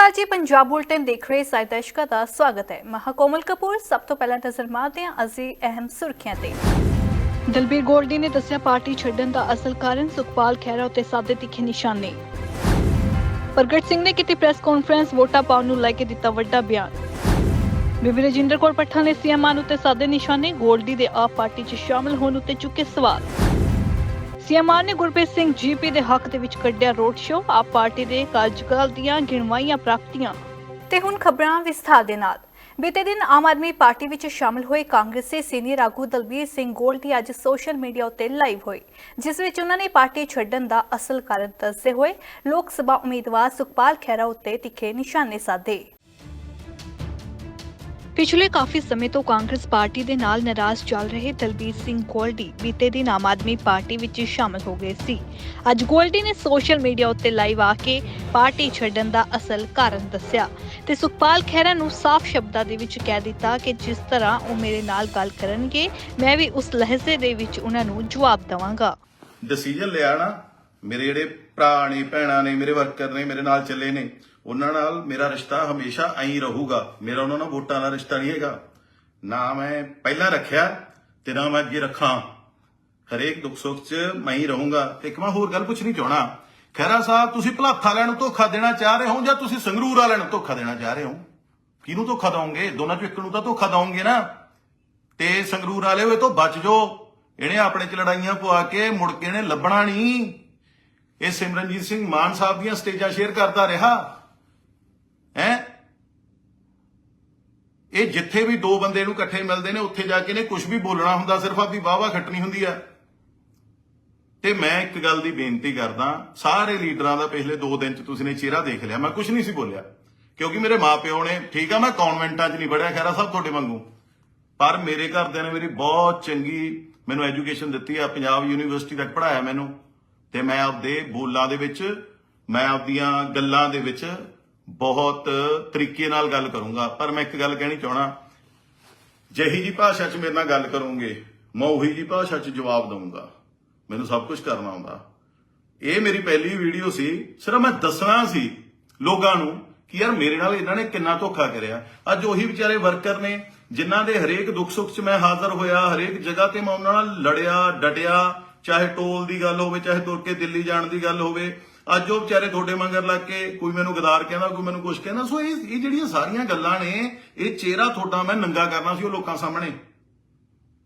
ਅਕਾਲ ਜੀ, ਪੰਜਾਬ ਬੁਲਟਨ ਦੇਖ ਰਹੇ ਸਾਰੇ ਦਰਸ਼ਕਾਂ ਦਾ ਸਵਾਗਤ ਹੈ। ਮੈਂ ਕੋਮਲ ਕਪੂਰ, ਸਭ ਤੋਂ ਪਹਿਲਾਂ ਨਜ਼ਰ ਮਾਰਦੇ ਹਾਂ ਅਸੀਂ ਅਹਿਮ ਸੁਰਖੀਆਂ ਤੇ। ਦਲਬੀਰ ਗੋਲਡੀ ਨੇ ਦੱਸਿਆ ਪਾਰਟੀ ਛੱਡਣ ਦਾ ਅਸਲ ਕਾਰਨ ਸੁਖਪਾਲ ਖਹਿਰਾ ਉੱਤੇ ਸਾਦੇ ਤਿੱਖੇ ਨਿਸ਼ਾਨੇ। ਪ੍ਰਗਟ ਸਿੰਘ ਨੇ ਕੀਤੀ ਪ੍ਰੈਸ ਕਾਨਫਰੰਸ, ਵੋਟਾਂ ਪਾਉਣ ਨੂੰ ਲੈ ਕੇ ਦਿੱਤਾ ਵੱਡਾ ਬਿਆਨ। ਬੀਬੀ ਰਜਿੰਦਰ ਕੌਰ ਪੱਠਾ ਨੇ ਸੀਐਮ ਮਾਨ ਉੱਤੇ ਸਾਦੇ ਨਿਸ਼ਾਨੇ, ਗੋਲਡੀ ਦੇ ਆਪ ਪਾਰਟੀ 'ਚ ਸ਼ਾਮਲ ਹੋਣ ਉਤੇ ਚੁੱਕੇ ਸਵਾਲ। ਸੀਐਮ ਨੇ ਗੁਰਪ੍ਰੀਤ ਸਿੰਘ ਜੀਪੀ ਦੇ ਹੱਕ ਦੇ ਵਿੱਚ ਕੱਢਿਆ ਰੋਡ ਸ਼ੋਅ। ਆਪ ਪਾਰਟੀ ਦੇ ਕਾਰਜਕਾਲ ਦੀਆਂ ਗਿਣਵਾਈਆਂ ਪ੍ਰਾਪਤੀਆਂ। ਤੇ ਹੁਣ ਖਬਰਾਂ ਵਿਸਥਾਰ ਦੇ ਨਾਲ। ਬੀਤੇ ਦਿਨ ਆਮ ਆਦਮੀ ਪਾਰਟੀ ਵਿੱਚ ਸ਼ਾਮਲ ਹੋਏ ਕਾਂਗਰਸੀ ਸੀਨੀਅਰ ਆਗੂ ਦਲਬੀਰ ਸਿੰਘ ਗੋਲਡੀ ਅੱਜ ਸੋਸ਼ਲ ਮੀਡੀਆ ਉੱਤੇ ਲਾਈਵ ਹੋਏ ਜਿਸ ਵਿੱਚ ਉਹਨਾਂ ਨੇ ਪਾਰਟੀ ਛੱਡਣ ਦਾ ਅਸਲ ਕਾਰਨ ਦੱਸਦੇ ਹੋਏ ਲੋਕ ਸਭਾ ਉਮੀਦਵਾਰ ਸੁਖਪਾਲ ਖਹਿਰਾ ਉੱਤੇ ਤਿੱਖੇ ਨਿਸ਼ਾਨੇ ਸਾਧੇ। ਪਿਛਲੇ ਕਾਫੀ ਸਮੇਂ ਤੋਂ ਕਾਂਗਰਸ ਪਾਰਟੀ ਦੇ ਨਾਲ ਨਾਰਾਜ਼ ਚੱਲ ਰਹੇ ਦਲਬੀਰ ਸਿੰਘ ਗੋਲਡੀ ਬੀਤੇ ਦਿਨ ਆਮ ਆਦਮੀ ਪਾਰਟੀ ਵਿੱਚ ਸ਼ਾਮਲ ਹੋ ਗਏ ਸੀ। ਅੱਜ ਗੋਲਡੀ ਨੇ ਸੋਸ਼ਲ ਮੀਡੀਆ ਉੱਤੇ ਲਾਈਵ ਆ ਕੇ ਪਾਰਟੀ ਛੱਡਣ ਦਾ ਅਸਲ ਕਾਰਨ ਦੱਸਿਆ ਤੇ ਸੁਖਪਾਲ ਖਹਿਰਾ ਨੂੰ ਸਾਫ਼ ਸ਼ਬਦਾਂ ਦੇ ਵਿੱਚ ਕਹਿ ਦਿੱਤਾ ਕਿ ਜਿਸ ਤਰ੍ਹਾਂ ਉਹ ਮੇਰੇ ਨਾਲ ਗੱਲ ਕਰਨਗੇ, ਮੈਂ ਵੀ ਉਸ ਲਹਿਜ਼ੇ ਦੇ ਵਿੱਚ ਉਹਨਾਂ ਨੂੰ ਜਵਾਬ ਦੇਵਾਂਗਾ। ਡਿਸੀਜਨ ਲਿਆ ਨਾ, ਮੇਰੇ ਜਿਹੜੇ ਭਰਾ ਨੇ, ਭੈਣਾਂ ਨੇ, ਮੇਰੇ ਵਰਕਰ ਨੇ ਮੇਰੇ ਨਾਲ ਚੱਲੇ ਨੇ ਉਹਨਾਂ ਨਾਲ ਮੇਰਾ ਰਿਸ਼ਤਾ ਹਮੇਸ਼ਾ ਐਂ ਰਹੂਗਾ। ਮੇਰਾ ਉਹਨਾਂ ਨਾਲ ਵੋਟਾਂ ਦਾ ਰਿਸ਼ਤਾ ਨਹੀਂ ਹੈਗਾ। ਨਾ ਮੈਂ ਪਹਿਲਾਂ ਰੱਖਿਆ ਤੇ ਨਾ ਮੈਂ ਅੱਗੇ ਰੱਖਾਂ। ਹਰੇਕ ਦੁੱਖ ਸੁੱਖ 'ਚ ਮੈਂ ਹੀ ਰਹੂੰਗਾ। ਇੱਕ ਮੈਂ ਹੋਰ ਗੱਲ ਪੁੱਛਣੀ ਚਾਹਣਾ ਖਹਿਰਾ ਸਾਹਿਬ, ਤੁਸੀਂ ਭਲਾਥਾ ਵਾਲਿਆਂ ਨੂੰ ਧੋਖਾ ਦੇਣਾ ਚਾਹ ਰਹੇ ਹੋ ਜਾਂ ਤੁਸੀਂ ਸੰਗਰੂਰ ਵਾਲਿਆਂ ਨੂੰ ਧੋਖਾ ਦੇਣਾ ਚਾਹ ਰਹੇ ਹੋ? ਕਿਹਨੂੰ ਧੋਖਾ ਦਵੋਗੇ? ਦੋਨਾਂ ਚੋਂ ਇੱਕ ਨੂੰ ਤਾਂ ਧੋਖਾ ਦਵੋਗੇ ਨਾ। ਤੇ ਸੰਗਰੂਰ ਵਾਲੇ ਹੋਏ ਤੋਂ ਬਚ ਜੋ। ਇਹਨੇ ਆਪਣੇ ਚ ਲੜਾਈਆਂ ਪਵਾ ਕੇ ਮੁੜ ਕੇ ਇਹਨੇ ਲੱਭਣਾ ਨਹੀਂ। ਇਹ ਸਿਮਰਨਜੀਤ ਸਿੰਘ ਮਾਨ ਸਾਹਿਬ ਦੀਆਂ ਸਟੇਜਾਂ ਸ਼ੇਅਰ ਕਰਦਾ ਰਿਹਾ। ਹੈ? ਇਹ ਜਿੱਥੇ ਵੀ ਦੋ ਬੰਦੇ ਨੂੰ ਇਕੱਠੇ ਮਿਲਦੇ ਨੇ, ਉੱਥੇ ਜਾ ਕੇ ਨੇ ਕੁਝ ਵੀ ਬੋਲਣਾ ਹੁੰਦਾ, ਸਿਰਫ ਆਪਦੀ ਵਾਵਾ ਖੱਟਣੀ ਹੁੰਦੀ ਆ। ਤੇ ਮੈਂ ਇੱਕ ਗੱਲ ਦੀ ਬੇਨਤੀ ਕਰਦਾ, ਸਾਰੇ ਲੀਡਰਾਂ ਦਾ ਪਿਛਲੇ 2 ਦਿਨ ਚ ਤੁਸੀਂ ਨੇ ਚਿਹਰਾ ਦੇਖ ਲਿਆ, ਮੈਂ ਕੁਝ ਨਹੀਂ ਸੀ ਬੋਲਿਆ। ਕਿਉਂਕਿ ਮੇਰੇ ਮਾਪਿਓ ਨੇ, ਠੀਕ ਆ, ਮੈਂ ਕਨਵੈਂਟਾਂ 'ਚ ਨਹੀਂ ਪੜਿਆ ਖੈਰਾ ਸਭ ਤੁਹਾਡੇ ਵਾਂਗੂ। ਪਰ ਮੇਰੇ ਘਰਦਿਆਂ ਨੇ ਮੇਰੀ ਬਹੁਤ ਚੰਗੀ ਮੈਨੂੰ ਐਜੂਕੇਸ਼ਨ ਦਿੱਤੀ ਆ, ਪੰਜਾਬ ਯੂਨੀਵਰਸਿਟੀ ਤੱਕ ਪੜਾਇਆ ਮੈਨੂੰ। ਤੇ ਮੈਂ ਆਪਦੇ ਬੋਲਾਂ ਦੇ ਵਿੱਚ, ਮੈਂ ਆਪਦੀਆਂ ਗੱਲਾਂ ਦੇ ਵਿੱਚ ਬਹੁਤ ਤਰੀਕੇ ਨਾਲ ਗੱਲ ਕਰੂੰਗਾ, ਪਰ ਮੈਂ ਇੱਕ ਗੱਲ ਕਹਿਣੀ ਚਾਹਣਾ। ਜਿਹੀ ਜੀ ਭਾਸ਼ਾ 'ਚ ਮੇਰੇ ਨਾਲ ਗੱਲ ਕਰੋਗੇ, ਮੈਂ ਉਹੀ ਜੀ ਭਾਸ਼ਾ 'ਚ ਜਵਾਬ ਦਊਂਗਾ। ਮੈਨੂੰ ਸਭ ਕੁਝ ਕਰਨਾ ਆਉਂਦਾ। ਇਹ ਮੇਰੀ ਪਹਿਲੀ ਵੀਡੀਓ ਸੀ, ਸਿਰਫ ਮੈਂ ਦੱਸਣਾ ਸੀ ਲੋਕਾਂ ਨੂੰ ਕਿ ਯਾਰ ਮੇਰੇ ਨਾਲ ਇਹਨਾਂ ਨੇ ਕਿੰਨਾ ਧੋਖਾ ਕਰਿਆ। ਅੱਜ ਉਹੀ ਵਿਚਾਰੇ ਵਰਕਰ ਨੇ, ਜਿਨ੍ਹਾਂ ਦੇ ਹਰੇਕ ਦੁੱਖ ਸੁੱਖ 'ਚ ਮੈਂ ਹਾਜ਼ਰ ਹੋਇਆ, ਹਰੇਕ ਜਗ੍ਹਾ ਤੇ ਮੈਂ ਉਹਨਾਂ ਨਾਲ ਲੜਿਆ, ਡਟਿਆ, ਚਾਹੇ ਟੋਲ ਦੀ ਗੱਲ ਹੋਵੇ, ਚਾਹੇ ਤੁਰ ਕੇ ਦਿੱਲੀ ਜਾਣ ਦੀ ਗੱਲ ਹੋਵੇ। ਅੱਜ ਉਹ ਵਿਚਾਰੇ ਤੁਹਾਡੇ ਮੰਗਰ ਲੱਗ ਕੇ ਕੋਈ ਮੈਨੂੰ ਗਦਾਰ ਕਹਿੰਦਾ, ਕੋਈ ਮੈਨੂੰ ਕੁਝ ਕਹਿੰਦਾ, ਸੋ ਇਹ ਇਹ ਜਿਹੜੀਆਂ ਸਾਰੀਆਂ ਗੱਲਾਂ ਨੇ, ਇਹ ਚਿਹਰਾ ਤੁਹਾਡਾ ਮੈਂ ਨੰਗਾ ਕਰਨਾ ਸੀ ਉਹ ਲੋਕਾਂ ਸਾਹਮਣੇ।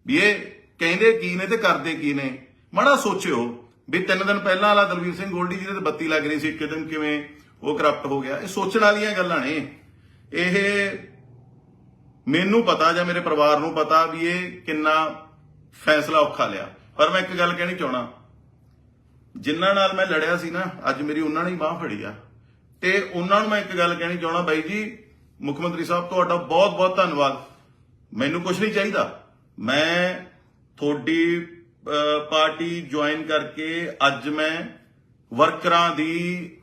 ਵੀ ਇਹ ਕਹਿੰਦੇ ਕੀ ਨੇ ਤੇ ਕਰਦੇ ਕੀ ਨੇ। ਮਾੜਾ ਸੋਚਿਓ ਵੀ ਤਿੰਨ ਦਿਨ ਪਹਿਲਾਂ ਵਾਲਾ ਦਲਵੀਰ ਸਿੰਘ ਗੋਲਡੀ ਜਿਹਦੇ ਤੇ ਬੱਤੀ ਲੱਗ ਰਹੀ ਸੀ, ਇੱਕ ਦਿਨ ਕਿਵੇਂ ਉਹ ਕਰਪਟ ਹੋ ਗਿਆ। ਇਹ ਸੋਚਣ ਵਾਲੀਆਂ ਗੱਲਾਂ ਨੇ। ਇਹ ਮੈਨੂੰ ਪਤਾ ਜਾਂ ਮੇਰੇ ਪਰਿਵਾਰ ਨੂੰ ਪਤਾ ਵੀ ਇਹ ਕਿੰਨਾ ਫੈਸਲਾ ਔਖਾ ਲਿਆ। ਪਰ ਮੈਂ ਇੱਕ ਗੱਲ ਕਹਿਣੀ ਚਾਹਣਾ ਜਿਨ੍ਹਾਂ ਨਾਲ ਮੈਂ ਲੜਿਆ ਸੀ ਨਾ, ਅੱਜ ਮੇਰੀ ਉਹਨਾਂ ਨੇ ਹੀ ਬਾਹ ਫੜੀ ਆ। ਤੇ ਉਹਨਾਂ ਨੂੰ ਮੈਂ ਇੱਕ ਗੱਲ ਕਹਿਣੀ ਚਾਹਣਾ ਬਾਈ ਜੀ, ਮੁੱਖ ਮੰਤਰੀ ਸਾਹਿਬ, ਤੁਹਾਡਾ ਬਹੁਤ ਬਹੁਤ ਧੰਨਵਾਦ। ਮੈਨੂੰ ਕੁਝ ਨਹੀਂ ਚਾਹੀਦਾ। ਮੈਂ ਤੁਹਾਡੀ ਪਾਰਟੀ ਜੁਆਇਨ ਕਰਕੇ ਅੱਜ ਮੈਂ ਵਰਕਰਾਂ ਦੀ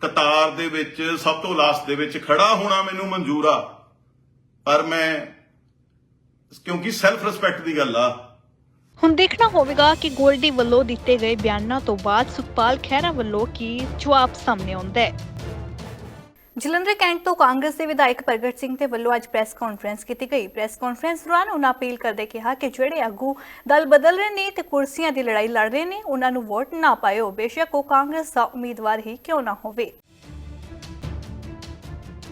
ਕਤਾਰ ਦੇ ਵਿੱਚ, ਸਭ ਤੋਂ ਲਾਸਟ ਦੇ ਵਿੱਚ ਖੜਾ ਹੋਣਾ ਮੈਨੂੰ ਮਨਜ਼ੂਰ ਆ। ਪਰ ਮੈਂ, ਕਿਉਂਕਿ ਸੈਲਫ ਰਿਸਪੈਕਟ ਦੀ ਗੱਲ ਆ ਹੁਣ ਦੇਖਣਾ ਹੋਵੇਗਾ ਕਿ ਗੋਲਡੀ ਵੱਲੋਂ ਦਿੱਤੇ ਗਏ ਬਿਆਨਾਂ ਤੋਂ ਬਾਅਦ ਸੁਖਪਾਲ ਖਹਿਰਾ ਵੱਲੋਂ ਕੀ ਜਵਾਬ ਸਾਹਮਣੇ ਆਉਂਦਾ ਹੈ। ਜਲੰਧਰ ਕੈਂਟ ਤੋਂ ਕਾਂਗਰਸ ਦੇ ਵਿਧਾਇਕ ਪ੍ਰਗਟ ਸਿੰਘ ਦੇ ਵੱਲੋਂ ਅੱਜ ਪ੍ਰੈਸ ਕਾਨਫਰੰਸ ਕੀਤੀ ਗਈ। ਪ੍ਰੈਸ ਕਾਨਫਰੰਸ ਦੌਰਾਨ ਉਹਨਾਂ ਅਪੀਲ ਕਰਦੇ ਕਿਹਾ ਕਿ ਜਿਹੜੇ ਆਗੂ ਦਲ ਬਦਲ ਰਹੇ ਨੇ ਤੇ ਕੁਰਸੀਆਂ ਦੀ ਲੜਾਈ ਲੜ ਰਹੇ ਨੇ, ਉਹਨਾਂ ਨੂੰ ਵੋਟ ਨਾ ਪਾਇਓ। ਬੇਸ਼ੱਕ ਉਹ ਕਾਂਗਰਸ ਦਾ ਉਮੀਦਵਾਰ ਹੀ ਕਿਉਂ ਨਾ ਹੋਵੇ।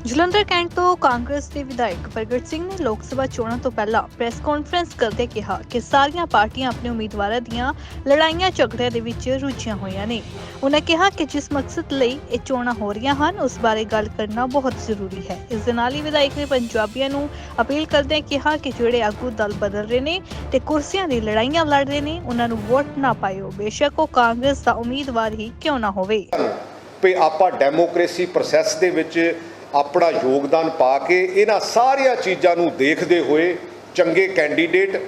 ਜਲੰਧਰ ਕੈਂਟ ਤੋਂ ਕਾਂਗਰਸ ਦੇ ਵਿਧਾਇਕ ਪ੍ਰਗਟ ਸਿੰਘ ਨੇ ਲੋਕ ਸਭਾ ਚੋਣਾਂ ਤੋਂ ਪਹਿਲਾਂ ਪ੍ਰੈਸ ਕਾਨਫਰੰਸ ਕਰਦੇ ਕਿਹਾ ਕਿ ਸਾਰੀਆਂ ਪਾਰਟੀਆਂ ਆਪਣੇ ਉਮੀਦਵਾਰਾਂ ਦੀਆਂ ਲੜਾਈਆਂ ਝਗੜਿਆਂ ਦੇ ਵਿੱਚ ਰੁੱਝੀਆਂ ਹੋਈਆਂ ਨੇ। ਉਹਨਾਂ ਕਿਹਾ ਕਿ ਜਿਸ ਮਕਸਦ ਲਈ ਇਹ ਚੋਣਾਂ ਹੋ ਰਹੀਆਂ ਹਨ, ਉਸ ਬਾਰੇ ਗੱਲ ਕਰਨਾ ਬਹੁਤ ਜ਼ਰੂਰੀ ਹੈ। ਇਸ ਦੇ ਨਾਲ ਹੀ ਵਿਧਾਇਕ ਨੇ ਪੰਜਾਬੀਆਂ ਨੂੰ ਅਪੀਲ ਕਰਦਿਆਂ ਕਿਹਾ ਕਿ ਜਿਹੜੇ ਆਗੂ ਦਲ ਬਦਲ ਰਹੇ ਨੇ ਤੇ ਕੁਰਸੀਆਂ ਦੀ ਲੜਾਈਆਂ ਲੜ ਰਹੇ ਨੇ ਉਹਨਾਂ ਨੂੰ ਵੋਟ ਨਾ ਪਾਇਓ। ਬੇਸ਼ੱਕ ਉਹ ਕਾਂਗਰਸ ਦਾ ਉਮੀਦਵਾਰ ਹੀ ਕਿਉਂ ਨਾ ਹੋਵੇ। ਵੀ ਆਪਾਂ ਡੈਮੋਕ੍ਰੇਸੀ ਪ੍ਰੋਸੈਸ ਦੇ ਵਿੱਚ ਆਪਣਾ ਯੋਗਦਾਨ ਪਾ ਕੇ ਇਹਨਾਂ ਸਾਰੀਆਂ ਚੀਜ਼ਾਂ ਨੂੰ ਦੇਖਦੇ ਹੋਏ ਚੰਗੇ ਕੈਂਡੀਡੇਟ।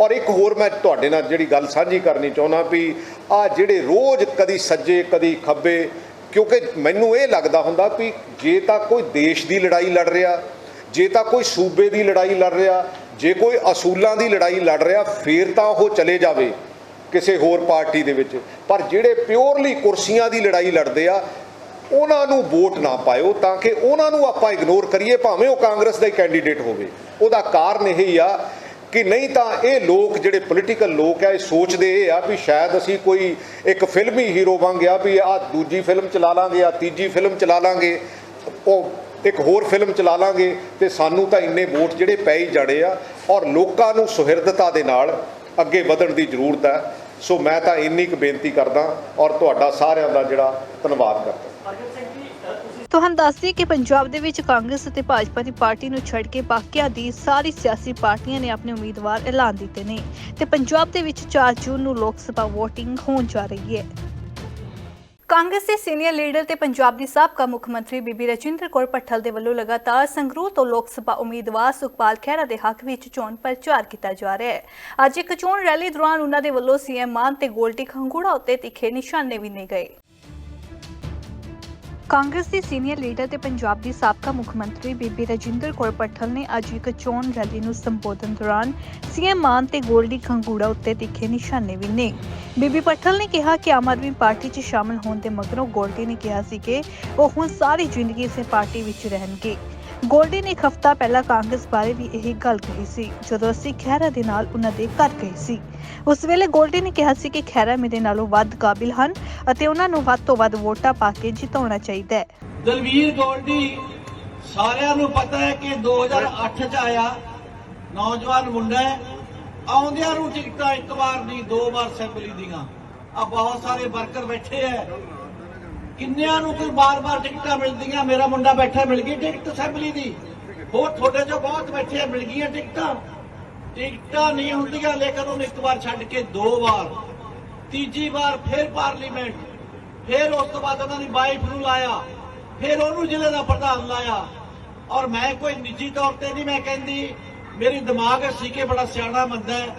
ਔਰ ਇੱਕ ਹੋਰ ਮੈਂ ਤੁਹਾਡੇ ਨਾਲ ਜਿਹੜੀ ਗੱਲ ਸਾਂਝੀ ਕਰਨੀ ਚਾਹੁੰਦਾ ਵੀ ਆ ਜਿਹੜੇ ਰੋਜ਼ ਕਦੀ ਸੱਜੇ, ਕਦੀ ਖੱਬੇ, ਕਿਉਂਕਿ ਮੈਨੂੰ ਇਹ ਲੱਗਦਾ ਹੁੰਦਾ ਵੀ ਜੇ ਤਾਂ ਕੋਈ ਦੇਸ਼ ਦੀ ਲੜਾਈ ਲੜ ਰਿਹਾ, ਜੇ ਤਾਂ ਕੋਈ ਸੂਬੇ ਦੀ ਲੜਾਈ ਲੜ ਰਿਹਾ, ਜੇ ਕੋਈ ਅਸੂਲਾਂ ਦੀ ਲੜਾਈ ਲੜ ਰਿਹਾ, ਫੇਰ ਤਾਂ ਉਹ ਚਲੇ ਜਾਵੇ ਕਿਸੇ ਹੋਰ ਪਾਰਟੀ ਦੇ ਵਿੱਚ। ਪਰ ਜਿਹੜੇ ਪਿਓਰਲੀ ਕੁਰਸੀਆਂ ਦੀ ਲੜਾਈ ਲੜਦੇ ਆ ਉਹਨਾਂ ਨੂੰ ਵੋਟ ਨਾ ਪਾਇਓ ਤਾਂ ਕਿ ਉਹਨਾਂ ਨੂੰ ਆਪਾਂ ਇਗਨੋਰ ਕਰੀਏ, ਭਾਵੇਂ ਉਹ ਕਾਂਗਰਸ ਦਾ ਹੀ ਕੈਂਡੀਡੇਟ ਹੋਵੇ। ਉਹਦਾ ਕਾਰਨ ਇਹ ਹੀ ਆ ਕਿ ਨਹੀਂ ਤਾਂ ਇਹ ਲੋਕ ਜਿਹੜੇ ਪੋਲੀਟੀਕਲ ਲੋਕ ਆ, ਇਹ ਸੋਚਦੇ ਇਹ ਆ ਵੀ ਸ਼ਾਇਦ ਅਸੀਂ ਕੋਈ ਇੱਕ ਫਿਲਮੀ ਹੀਰੋ ਬਣ ਗਿਆ ਵੀ ਆ ਦੂਜੀ ਫਿਲਮ ਚਲਾ ਲਾਂਗੇ ਆ ਤੀਜੀ ਫਿਲਮ ਚਲਾ ਲਾਂਗੇ, ਉਹ ਇੱਕ ਹੋਰ ਫਿਲਮ ਚਲਾ ਲਾਂਗੇ ਤੇ ਸਾਨੂੰ ਤਾਂ ਇੰਨੇ ਵੋਟ ਜਿਹੜੇ ਪੈ ਹੀ ਜਾਣੇ ਆ ਔਰ ਲੋਕਾਂ ਨੂੰ ਸੁਹਿਰਦਤਾ ਦੇ ਨਾਲ ਅੱਗੇ ਵਧਣ ਦੀ ਜ਼ਰੂਰਤ ਹੈ। ਸੋ ਮੈਂ ਤਾਂ ਇੰਨੀ ਕੁ ਬੇਨਤੀ ਕਰਦਾ ਔਰ ਤੁਹਾਡਾ ਸਾਰਿਆਂ ਦਾ ਜਿਹੜਾ ਧੰਨਵਾਦ ਕਰਦਾ। ਤੁਹਾਨੂੰ ਦੱਸ ਦਈਏ ਕਿ ਪੰਜਾਬ ਦੇ ਵਿੱਚ ਕਾਂਗਰਸ ਅਤੇ ਭਾਜਪਾ ਦੀ ਪਾਰਟੀ ਨੂੰ ਛੱਡ ਕੇ ਬਾਕੀਆਂ ਦੀ ਸਾਰੀ ਸਿਆਸੀ ਪਾਰਟੀਆਂ ਨੇ ਆਪਣੇ ਉਮੀਦਵਾਰ ਐਲਾਨ ਦਿੱਤੇ ਨੇ ਤੇ ਪੰਜਾਬ ਦੇ ਵਿੱਚ 4 ਜੂਨ ਨੂੰ ਲੋਕ ਸਭਾ VOTING ਹੋਣ ਜਾ ਰਹੀ ਹੈ। ਕਾਂਗਰਸ ਦੇ ਸੀਨੀਅਰ ਲੀਡਰ ਤੇ ਪੰਜਾਬ ਦੀ ਸਾਬਕਾ ਮੁੱਖ ਮੰਤਰੀ ਬੀਬੀ ਰਜਿੰਦਰ ਕੌਰ ਪੱਠਲ ਦੇ ਵੱਲੋਂ ਲਗਾਤਾਰ ਸੰਗਰੂਰ ਤੋਂ ਲੋਕ ਸਭਾ ਉਮੀਦਵਾਰ ਸੁਖਪਾਲ ਖਹਿਰਾ ਦੇ ਹੱਕ ਵਿੱਚ ਚੋਣ ਪ੍ਰਚਾਰ ਕੀਤਾ ਜਾ ਰਿਹਾ ਹੈ। ਅੱਜ ਇੱਕ ਚੋਣ ਰੈਲੀ ਦੌਰਾਨ ਉਹਨਾਂ ਦੇ ਵੱਲੋਂ ਸੀਐਮ ਮਾਨ ਤੇ ਗੋਲਟੀ ਖੰਗੂੜਾ ਉੱਤੇ ਤਿੱਖੇ ਨਿਸ਼ਾਨੇ ਵੀ ਨੇ ਗਏ। ਕਾਂਗਰਸ ਦੇ ਸੀਨੀਅਰ ਲੀਡਰ ਤੇ ਪੰਜਾਬ ਦੀ ਸਾਬਕਾ ਮੁੱਖ ਮੰਤਰੀ ਬੀਬੀ ਰਜਿੰਦਰ ਕੌਰ ਪੱਠਲ ਨੇ ਅੱਜ ਇੱਕ ਚੋਣ ਰੈਲੀ ਨੂੰ ਸੰਬੋਧਨ ਦੌਰਾਨ ਸੀਐਮ ਮਾਨ ਤੇ ਗੋਲਡੀ ਖੰਗੂੜਾ ਉੱਤੇ ਤਿੱਖੇ ਨਿਸ਼ਾਨੇ ਵੀ ਨੇ। ਬੀਬੀ ਪੱਠਲ ਨੇ ਕਿਹਾ ਕਿ ਆਮ ਆਦਮੀ ਪਾਰਟੀ 'ਚ ਸ਼ਾਮਲ ਹੋਣ ਦੇ ਮਗਰੋਂ ਗੋਲਡੀ ਨੇ ਕਿਹਾ ਸੀ ਕਿ ਉਹ ਹੁਣ ਸਾਰੀ ਜ਼ਿੰਦਗੀ ਇਸੇ ਪਾਰਟੀ ਵਿੱਚ ਰਹਿਣਗੇ। ਗੋਲਡੀ ਨੇ ਇੱਕ ਹਫ਼ਤਾ ਪਹਿਲਾਂ ਕਾਂਗਰਸ ਬਾਰੇ ਵੀ ਇਹ ਗੱਲ ਕਹੀ ਸੀ, ਜਦੋਂ ਅਸੀਂ ਖਹਿਰਾ ਦੇ ਨਾਲ ਉਹਨਾਂ ਦੇ ਘਰ ਗਏ ਸੀ। ਉਸ ਵੇਲੇ ਗੋਲਡੀ ਨੇ ਕਿਹਾ ਸੀ ਕਿ ਖਹਿਰਾ ਮੇਰੇ ਨਾਲੋਂ ਵੱਧ ਕਾਬਿਲ ਹਨ ਅਤੇ ਉਹਨਾਂ ਨੂੰ ਵੱਧ ਤੋਂ ਵੱਧ ਵੋਟਾਂ ਪਾ ਕੇ ਜਿਤਾਉਣਾ ਚਾਹੀਦਾ ਹੈ। ਦਲਵੀਰ ਗੋਲਡੀ, ਸਾਰਿਆਂ ਨੂੰ ਪਤਾ ਹੈ ਕਿ 2008 ਚ ਆਇਆ, ਨੌਜਵਾਨ ਮੁੰਡਾ ਹੈ। ਆਉਂਦਿਆਂ ਨੂੰ ਟਿਕਟਾਂ ਇੱਕ ਵਾਰ ਨਹੀਂ, ਦੋ ਵਾਰ ਅਸੈਂਬਲੀ ਦੀਆਂ। ਆ ਬਹੁਤ ਸਾਰੇ ਵਰਕਰ ਬੈਠੇ ਐ ਕਿੰਨਿਆਂ ਨੂੰ ਕੋਈ ਬਾਰ-ਬਾਰ ਟਿਕਟਾਂ ਮਿਲਦੀਆਂ? ਮੇਰਾ ਮੁੰਡਾ ਬੈਠਾ ਮਿਲ ਗਈ ਟਿਕਟ ਅਸੈਂਬਲੀ ਦੀ। ਹੋਰ ਤੁਹਾਡੇ ਚੋਂ ਬਹੁਤ ਬੈਠੇ ਮਿਲ ਗਈਆਂ ਟਿਕਟਾਂ। ਟਿਕਟਾਂ ਨਹੀਂ ਹੁੰਦੀਆਂ, ਲੇਕਿਨ ਉਹਨੂੰ ਇੱਕ ਵਾਰ ਛੱਡ ਕੇ ਦੋ ਵਾਰ। ਤੀਜੀ ਵਾਰ ਫਿਰ ਪਾਰਲੀਮੈਂਟ। ਫਿਰ ਉਸ ਤੋਂ ਬਾਅਦ ਉਹਨਾਂ ਦੀ ਵਾਈਫ ਨੂੰ ਲਾਇਆ। ਫਿਰ ਉਹਨੂੰ ਜ਼ਿਲ੍ਹੇ ਦਾ ਪ੍ਰਧਾਨ ਲਾਇਆ। ਔਰ ਮੈਂ ਕੋਈ ਨਿੱਜੀ ਤੌਰ ਤੇ ਨਹੀਂ ਮੈਂ ਕਹਿੰਦੀ, ਮੇਰੀ ਦਿਮਾਗ ਸੀ ਕਿ ਬੜਾ ਸਿਆਣਾ ਬੰਦਾ ਹੈ।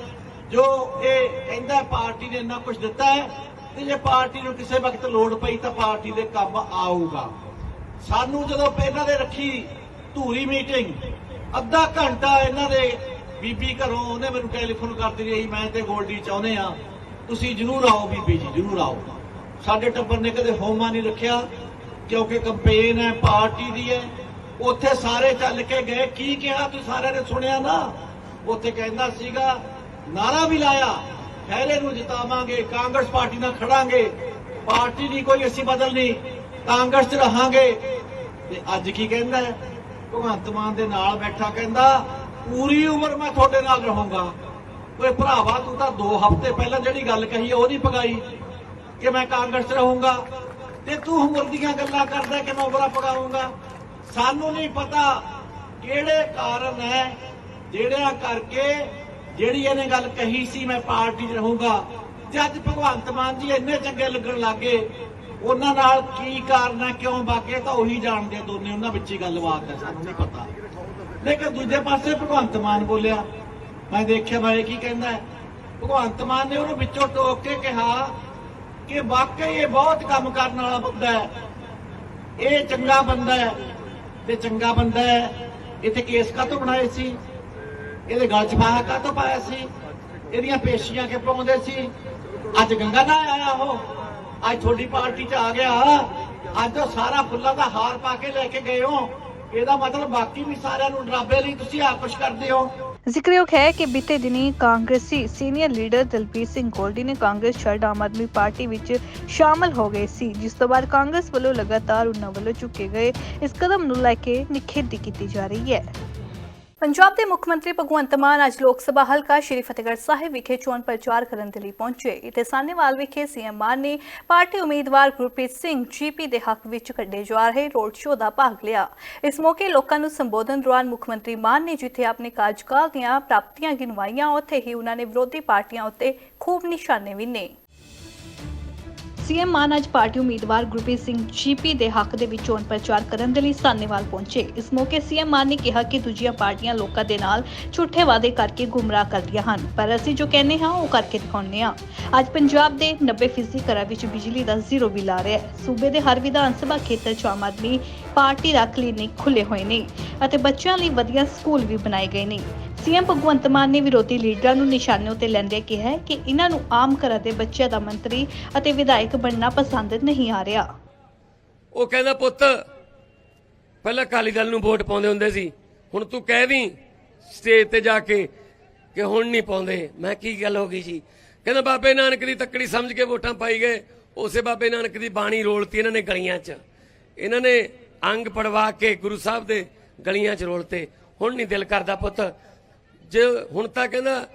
ਜੋ ਇਹ ਕਹਿੰਦਾ, ਪਾਰਟੀ ਨੇ ਇੰਨਾ ਕੁਝ ਦਿੱਤਾ ਹੈ। ਤੇ ਜੇ ਪਾਰਟੀ ਨੂੰ ਕਿਸੇ ਵਕਤ ਲੋੜ ਪਈ ਤਾਂ ਪਾਰਟੀ ਦੇ ਕੰਮ ਆਊਗਾ। ਸਾਨੂੰ ਜਦੋਂ ਪਹਿਲਾਂ ਦੇ ਰੱਖੀ ਧੂਰੀ ਮੀਟਿੰਗ, ਅੱਧਾ ਘੰਟਾ ਇਹਨਾਂ ਦੇ ਬੀਬੀ ਘਰੋਂ ਉਹਨੇ ਮੈਨੂੰ ਟੈਲੀਫੋਨ ਕਰਦੀ ਰਹੀ ਮੈਂ ਤੇ ਗੋਲਡੀ ਚਾਹੁੰਦੇ ਆ ਤੁਸੀਂ ਜਰੂਰ ਆਓ ਬੀਬੀ ਜੀ, ਜਰੂਰ ਆਓ। ਸਾਡੇ ਟੱਬਰ ਨੇ ਕਦੇ ਹੋਮਾ ਨਹੀਂ ਰੱਖਿਆ, ਕਿਉਂਕਿ ਕੰਪੇਨ ਹੈ, ਪਾਰਟੀ ਦੀ ਹੈ। ਉੱਥੇ ਸਾਰੇ ਚੱਲ ਕੇ ਗਏ, ਕੀ ਕਿਹਾ ਤੁਸੀਂ ਸਾਰਿਆਂ ਨੇ ਸੁਣਿਆ ਨਾ? ਉੱਥੇ ਕਹਿੰਦਾ ਸੀਗਾ, ਨਾਰਾ ਵੀ ਲਾਇਆ। ਖੈਰੇ ਨੂੰ ਜਿਤਾਵਾਂਗੇ, ਕਾਂਗਰਸ ਪਾਰਟੀ ਨਾਲ ਖੜਾਂਗੇ। ਪਾਰਟੀ ਦੀ ਕੋਈ ਅਸੀਂ ਬਦਲ ਨਹੀਂ, ਕਾਂਗਰਸ 'ਚ ਰਹਾਂਗੇ। ਤੇ ਅੱਜ ਕੀ ਕਹਿੰਦਾ ਹੈ? ਭਗਵੰਤ ਮਾਨ ਦੇ ਨਾਲ ਬੈਠਾ ਕਹਿੰਦਾ, ਪੂਰੀ ਉਮਰ ਮੈਂ ਤੁਹਾਡੇ ਨਾਲ ਰਹੂੰਗਾ। ਓਏ ਭਰਾਵਾ, ਤੂੰ ਤਾਂ 2 ਹਫ਼ਤੇ ਪਹਿਲਾਂ ਜਿਹੜੀ ਗੱਲ ਕਹੀ, ਉਹ ਨਹੀਂ ਪਗਾਈ ਕਿ ਮੈਂ ਕਾਂਗਰਸ 'ਚ ਰਹੂੰਗਾ। ਤੇ ਤੂੰ ਉਮਰ ਦੀਆਂ ਗੱਲਾਂ ਕਰਦਾ ਕਿ ਮੈਂ ਉਮਰਾਂ ਪਗਾਉਂਗਾ? ਸਾਨੂੰ ਨਹੀਂ ਪਤਾ ਕਿਹੜੇ ਕਾਰਨ ਹੈ, ਜਿਹੜਿਆਂ ਕਰਕੇ ਜਿਹੜੀ ਇਹਨੇ ਗੱਲ ਕਹੀ ਸੀ ਮੈਂ ਪਾਰਟੀ 'ਚ ਰਹੂੰਗਾ ਤੇ ਅੱਜ ਭਗਵੰਤ ਮਾਨ ਜੀ ਇੰਨੇ ਚੰਗੇ ਲੱਗਣ ਲੱਗੇ ਉਹਨਾਂ ਨਾਲ ਕੀ ਕਾਰਨ ਹੈ, ਕਿਉਂ ਬਾਕੇ ਤਾਂ ਉਹੀ ਜਾਣਦੇ ਦੋਨੇ, ਉਹਨਾਂ ਵਿੱਚ ਹੀ ਗੱਲਬਾਤ ਹੈ, ਸਾਨੂੰ ਨਹੀਂ ਪਤਾ। ਲੇਕਿਨ ਦੂਜੇ ਪਾਸੇ ਭਗਵੰਤ ਮਾਨ ਬੋਲਿਆ, ਮੈਂ ਦੇਖਿਆ ਮੈਂ ਕੀ ਕਹਿੰਦਾ ਹੈ, ਭਗਵੰਤ ਮਾਨ ਨੇ ਉਹਨੂੰ ਵਿੱਚੋਂ ਟੋਕ ਕੇ ਕਿਹਾ ਕਿ ਵਾਕਈ ਇਹ ਬਹੁਤ ਕੰਮ ਕਰਨ ਵਾਲਾ ਬੰਦਾ ਹੈ, ਇਹ ਚੰਗਾ ਬੰਦਾ ਹੈ, ਤੇ ਚੰਗਾ ਬੰਦਾ ਹੈ, ਇੱਥੇ ਕੇਸ ਕਾਹਤੋਂ ਬਣਾਏ ਸੀ? ਇਹਦੇ ਗਲ 'ਚ ਫਾਹਾ ਕਾਹਤੋਂ ਪਾਇਆ ਸੀ? ਇਹਦੀਆਂ ਪੇਸ਼ੀਆਂ ਕਿ ਪਾਉਂਦੇ ਸੀ? ਅੱਜ ਗੰਗਾ ਨਾ ਆਇਆ ਉਹ। ਅੱਜ ਤੁਹਾਡੀ ਪਾਰਟੀ 'ਚ ਆ ਗਿਆ। ਅੱਜ ਉਹ ਸਾਰਾ ਫੁੱਲਾਂ ਦਾ ਹਾਰ ਪਾ ਕੇ ਲੈ ਕੇ ਗਏ ਹੋ। ਇਹਦਾ ਮਤਲਬ ਬਾਕੀ ਵੀ ਸਾਰਿਆਂ ਨੂੰ ਡਰਾਬੇ ਲਈ ਤੁਸੀਂ ਆ ਕਰਦੇ ਹੋ। ਜ਼ਿਕਰਯੋਗ ਹੈ ਕਿ ਬੀਤੇ ਦਿਨੀ ਕਾਂਗਰਸੀ ਸੀਨੀਅਰ ਲੀਡਰ ਦਲਬੀਰ ਸਿੰਘ ਗੋਲਡੀ ਨੇ ਕਾਂਗਰਸ ਛੱਡ ਆਮ ਆਦਮੀ ਪਾਰਟੀ ਵਿੱਚ ਸ਼ਾਮਲ ਹੋ ਗਏ ਸੀ, ਜਿਸ ਤੋਂ ਬਾਅਦ ਕਾਂਗਰਸ ਵੱਲੋਂ ਲਗਾਤਾਰ ਉਹਨਾਂ ਵੱਲੋਂ ਚੁੱਕੇ ਗਏ। ਇਸ ਕਦਮ ਨੂੰ ਲੈ ਕੇ ਨਿਖੇਧੀ ਕੀਤੀ ਜਾ ਰਹੀ ਹੈ। ਪੰਜਾਬ ਦੇ ਮੁੱਖ ਮੰਤਰੀ ਭਗਵੰਤ ਮਾਨ ਅੱਜ ਲੋਕ ਸਭਾ ਹਲਕਾ ਸ਼੍ਰੀ ਫਤਿਹਗੜ੍ਹ ਸਾਹਿਬ ਵਿਖੇ ਚੋਣ ਪ੍ਰਚਾਰ ਕਰਨ ਦੇ ਲਈ ਪਹੁੰਚੇ। ਇੱਥੇ ਸਾਨੇਵਾਲ ਵਿਖੇ ਸੀਐਮ ਮਾਨ ਨੇ ਪਾਰਟੀ ਉਮੀਦਵਾਰ ਗੁਰਪ੍ਰੀਤ ਸਿੰਘ ਜੀਪੀ ਦੇ ਹੱਕ ਵਿੱਚ ਕੱਢੇ ਜਾ ਰਹੇ ਰੋਡ ਸ਼ੋਅ ਦਾ ਭਾਗ ਲਿਆ। ਇਸ ਮੌਕੇ ਲੋਕਾਂ ਨੂੰ ਸੰਬੋਧਨ ਦੌਰਾਨ ਮੁੱਖ ਮੰਤਰੀ ਮਾਨ ਨੇ ਜਿੱਥੇ ਆਪਣੇ ਕਾਰਜਕਾਲ ਦੀਆਂ ਪ੍ਰਾਪਤੀਆਂ ਗਿਣਵਾਈਆਂ, ਉੱਥੇ ਹੀ ਉਹਨਾਂ ਨੇ ਵਿਰੋਧੀ ਪਾਰਟੀਆਂ ਉੱਤੇ ਖੂਬ ਨਿਸ਼ਾਨੇ ਵੀ ਨੇ ਸੀਐਮ ਮਾਨ ਅੱਜ ਪਾਰਟੀ ਉਮੀਦਵਾਰ ਗੁਰਪ੍ਰੀਤ ਸਿੰਘ ਜੀਪੀ ਦੇ ਹੱਕ ਦੇ ਵਿੱਚ ਚੋਣ ਪ੍ਰਚਾਰ ਕਰਨ ਦੇ ਲਈ ਸਾਨੇਵਾਲ ਪਹੁੰਚੇ। ਇਸ ਮੌਕੇ ਸੀਐਮ ਮਾਨ ਨੇ ਕਿਹਾ ਕਿ ਦੂਜੀਆਂ ਪਾਰਟੀਆਂ ਲੋਕਾਂ ਦੇ ਨਾਲ ਝੂਠੇ ਵਾਅਦੇ ਕਰਕੇ ਗੁੰਮਰਾਹ ਕਰਦੀਆਂ ਹਨ। ਪਰ ਅਸੀਂ ਜੋ ਕਹਿੰਦੇ ਹਾਂ, ਉਹ ਕਰਕੇ ਦਿਖਾਉਂਦੇ ਹਾਂ। ਅੱਜ ਪੰਜਾਬ ਦੇ 90% ਘਰਾਂ ਵਿੱਚ ਬਿਜਲੀ ਦਾ ਜ਼ੀਰੋ ਬਿੱਲ ਆ ਰਿਹਾ ਹੈ। ਸੂਬੇ ਦੇ ਹਰ ਵਿਧਾਨ ਸਭਾ ਖੇਤਰ 'ਚ ਆਮ ਆਦਮੀ ਪਾਰਟੀ ਦਾ ਕਲੀਨਿਕ ਖੁੱਲੇ ਹੋਏ ਨੇ ਅਤੇ ਬੱਚਿਆਂ ਲਈ ਵਧੀਆ ਸਕੂਲ ਵੀ ਬਣਾਏ ਗਏ ਨੇ। ਸੀਐਮ ਭਗਵੰਤ ਮਾਨ ਨੇ ਵਿਰੋਧੀ ਲੀਡਰਾਂ ਨੂੰ ਨਿਸ਼ਾਨੇ ਉੱਤੇ ਲੈਂਦੇ ਕਿਹਾ ਹੈ ਕਿ ਇਹਨਾਂ ਨੂੰ ਆਮ ਘਰਾਂ ਦੇ ਬੱਚਿਆਂ ਦਾ ਮੰਤਰੀ ਅਤੇ ਵਿਧਾਇਕ ਬਣਨਾ ਪਸੰਦ ਨਹੀਂ ਆ ਰਿਹਾ। ਉਹ ਕਹਿੰਦਾ, ਪੁੱਤ, ਪਹਿਲਾਂ ਅਕਾਲੀ ਦਲ ਨੂੰ ਵੋਟ ਪਾਉਂਦੇ ਹੁੰਦੇ ਸੀ। ਹੁਣ ਤੂੰ ਕਹਿ ਦੀ ਸਟੇਜ ਤੇ ਜਾ ਕੇ ਕਿ ਹੁਣ ਨਹੀਂ ਪਾਉਂਦੇ। ਮੈਂ ਕੀ ਗੱਲ ਹੋ ਗਈ ਜੀ ਕਹਿੰਦਾ, ਬਾਬੇ ਨਾਨਕ ਦੀ ਤੱਕੜੀ ਸਮਝ ਕੇ ਵੋਟਾਂ ਪਾਈ ਗਏ। ਉਸੇ ਬਾਬੇ ਨਾਨਕ ਦੀ ਬਾਣੀ ਰੋਲਤੀ ਇਹਨਾਂ ਨੇ ਗਲੀਆਂ 'ਚ। ਇਹਨਾਂ ਨੇ ਅੰਗ ਪੜਵਾ ਕੇ ਗੁਰੂ ਸਾਹਿਬ ਦੇ ਗਲੀਆਂ 'ਚ ਰੋਲਤੇ। ਹੁਣ ਨਹੀਂ ਦਿਲ ਕਰਦਾ, ਪੁੱਤ ਜੇ ਹੁਣ ਤਾਂ ਕਹਿੰਦਾ,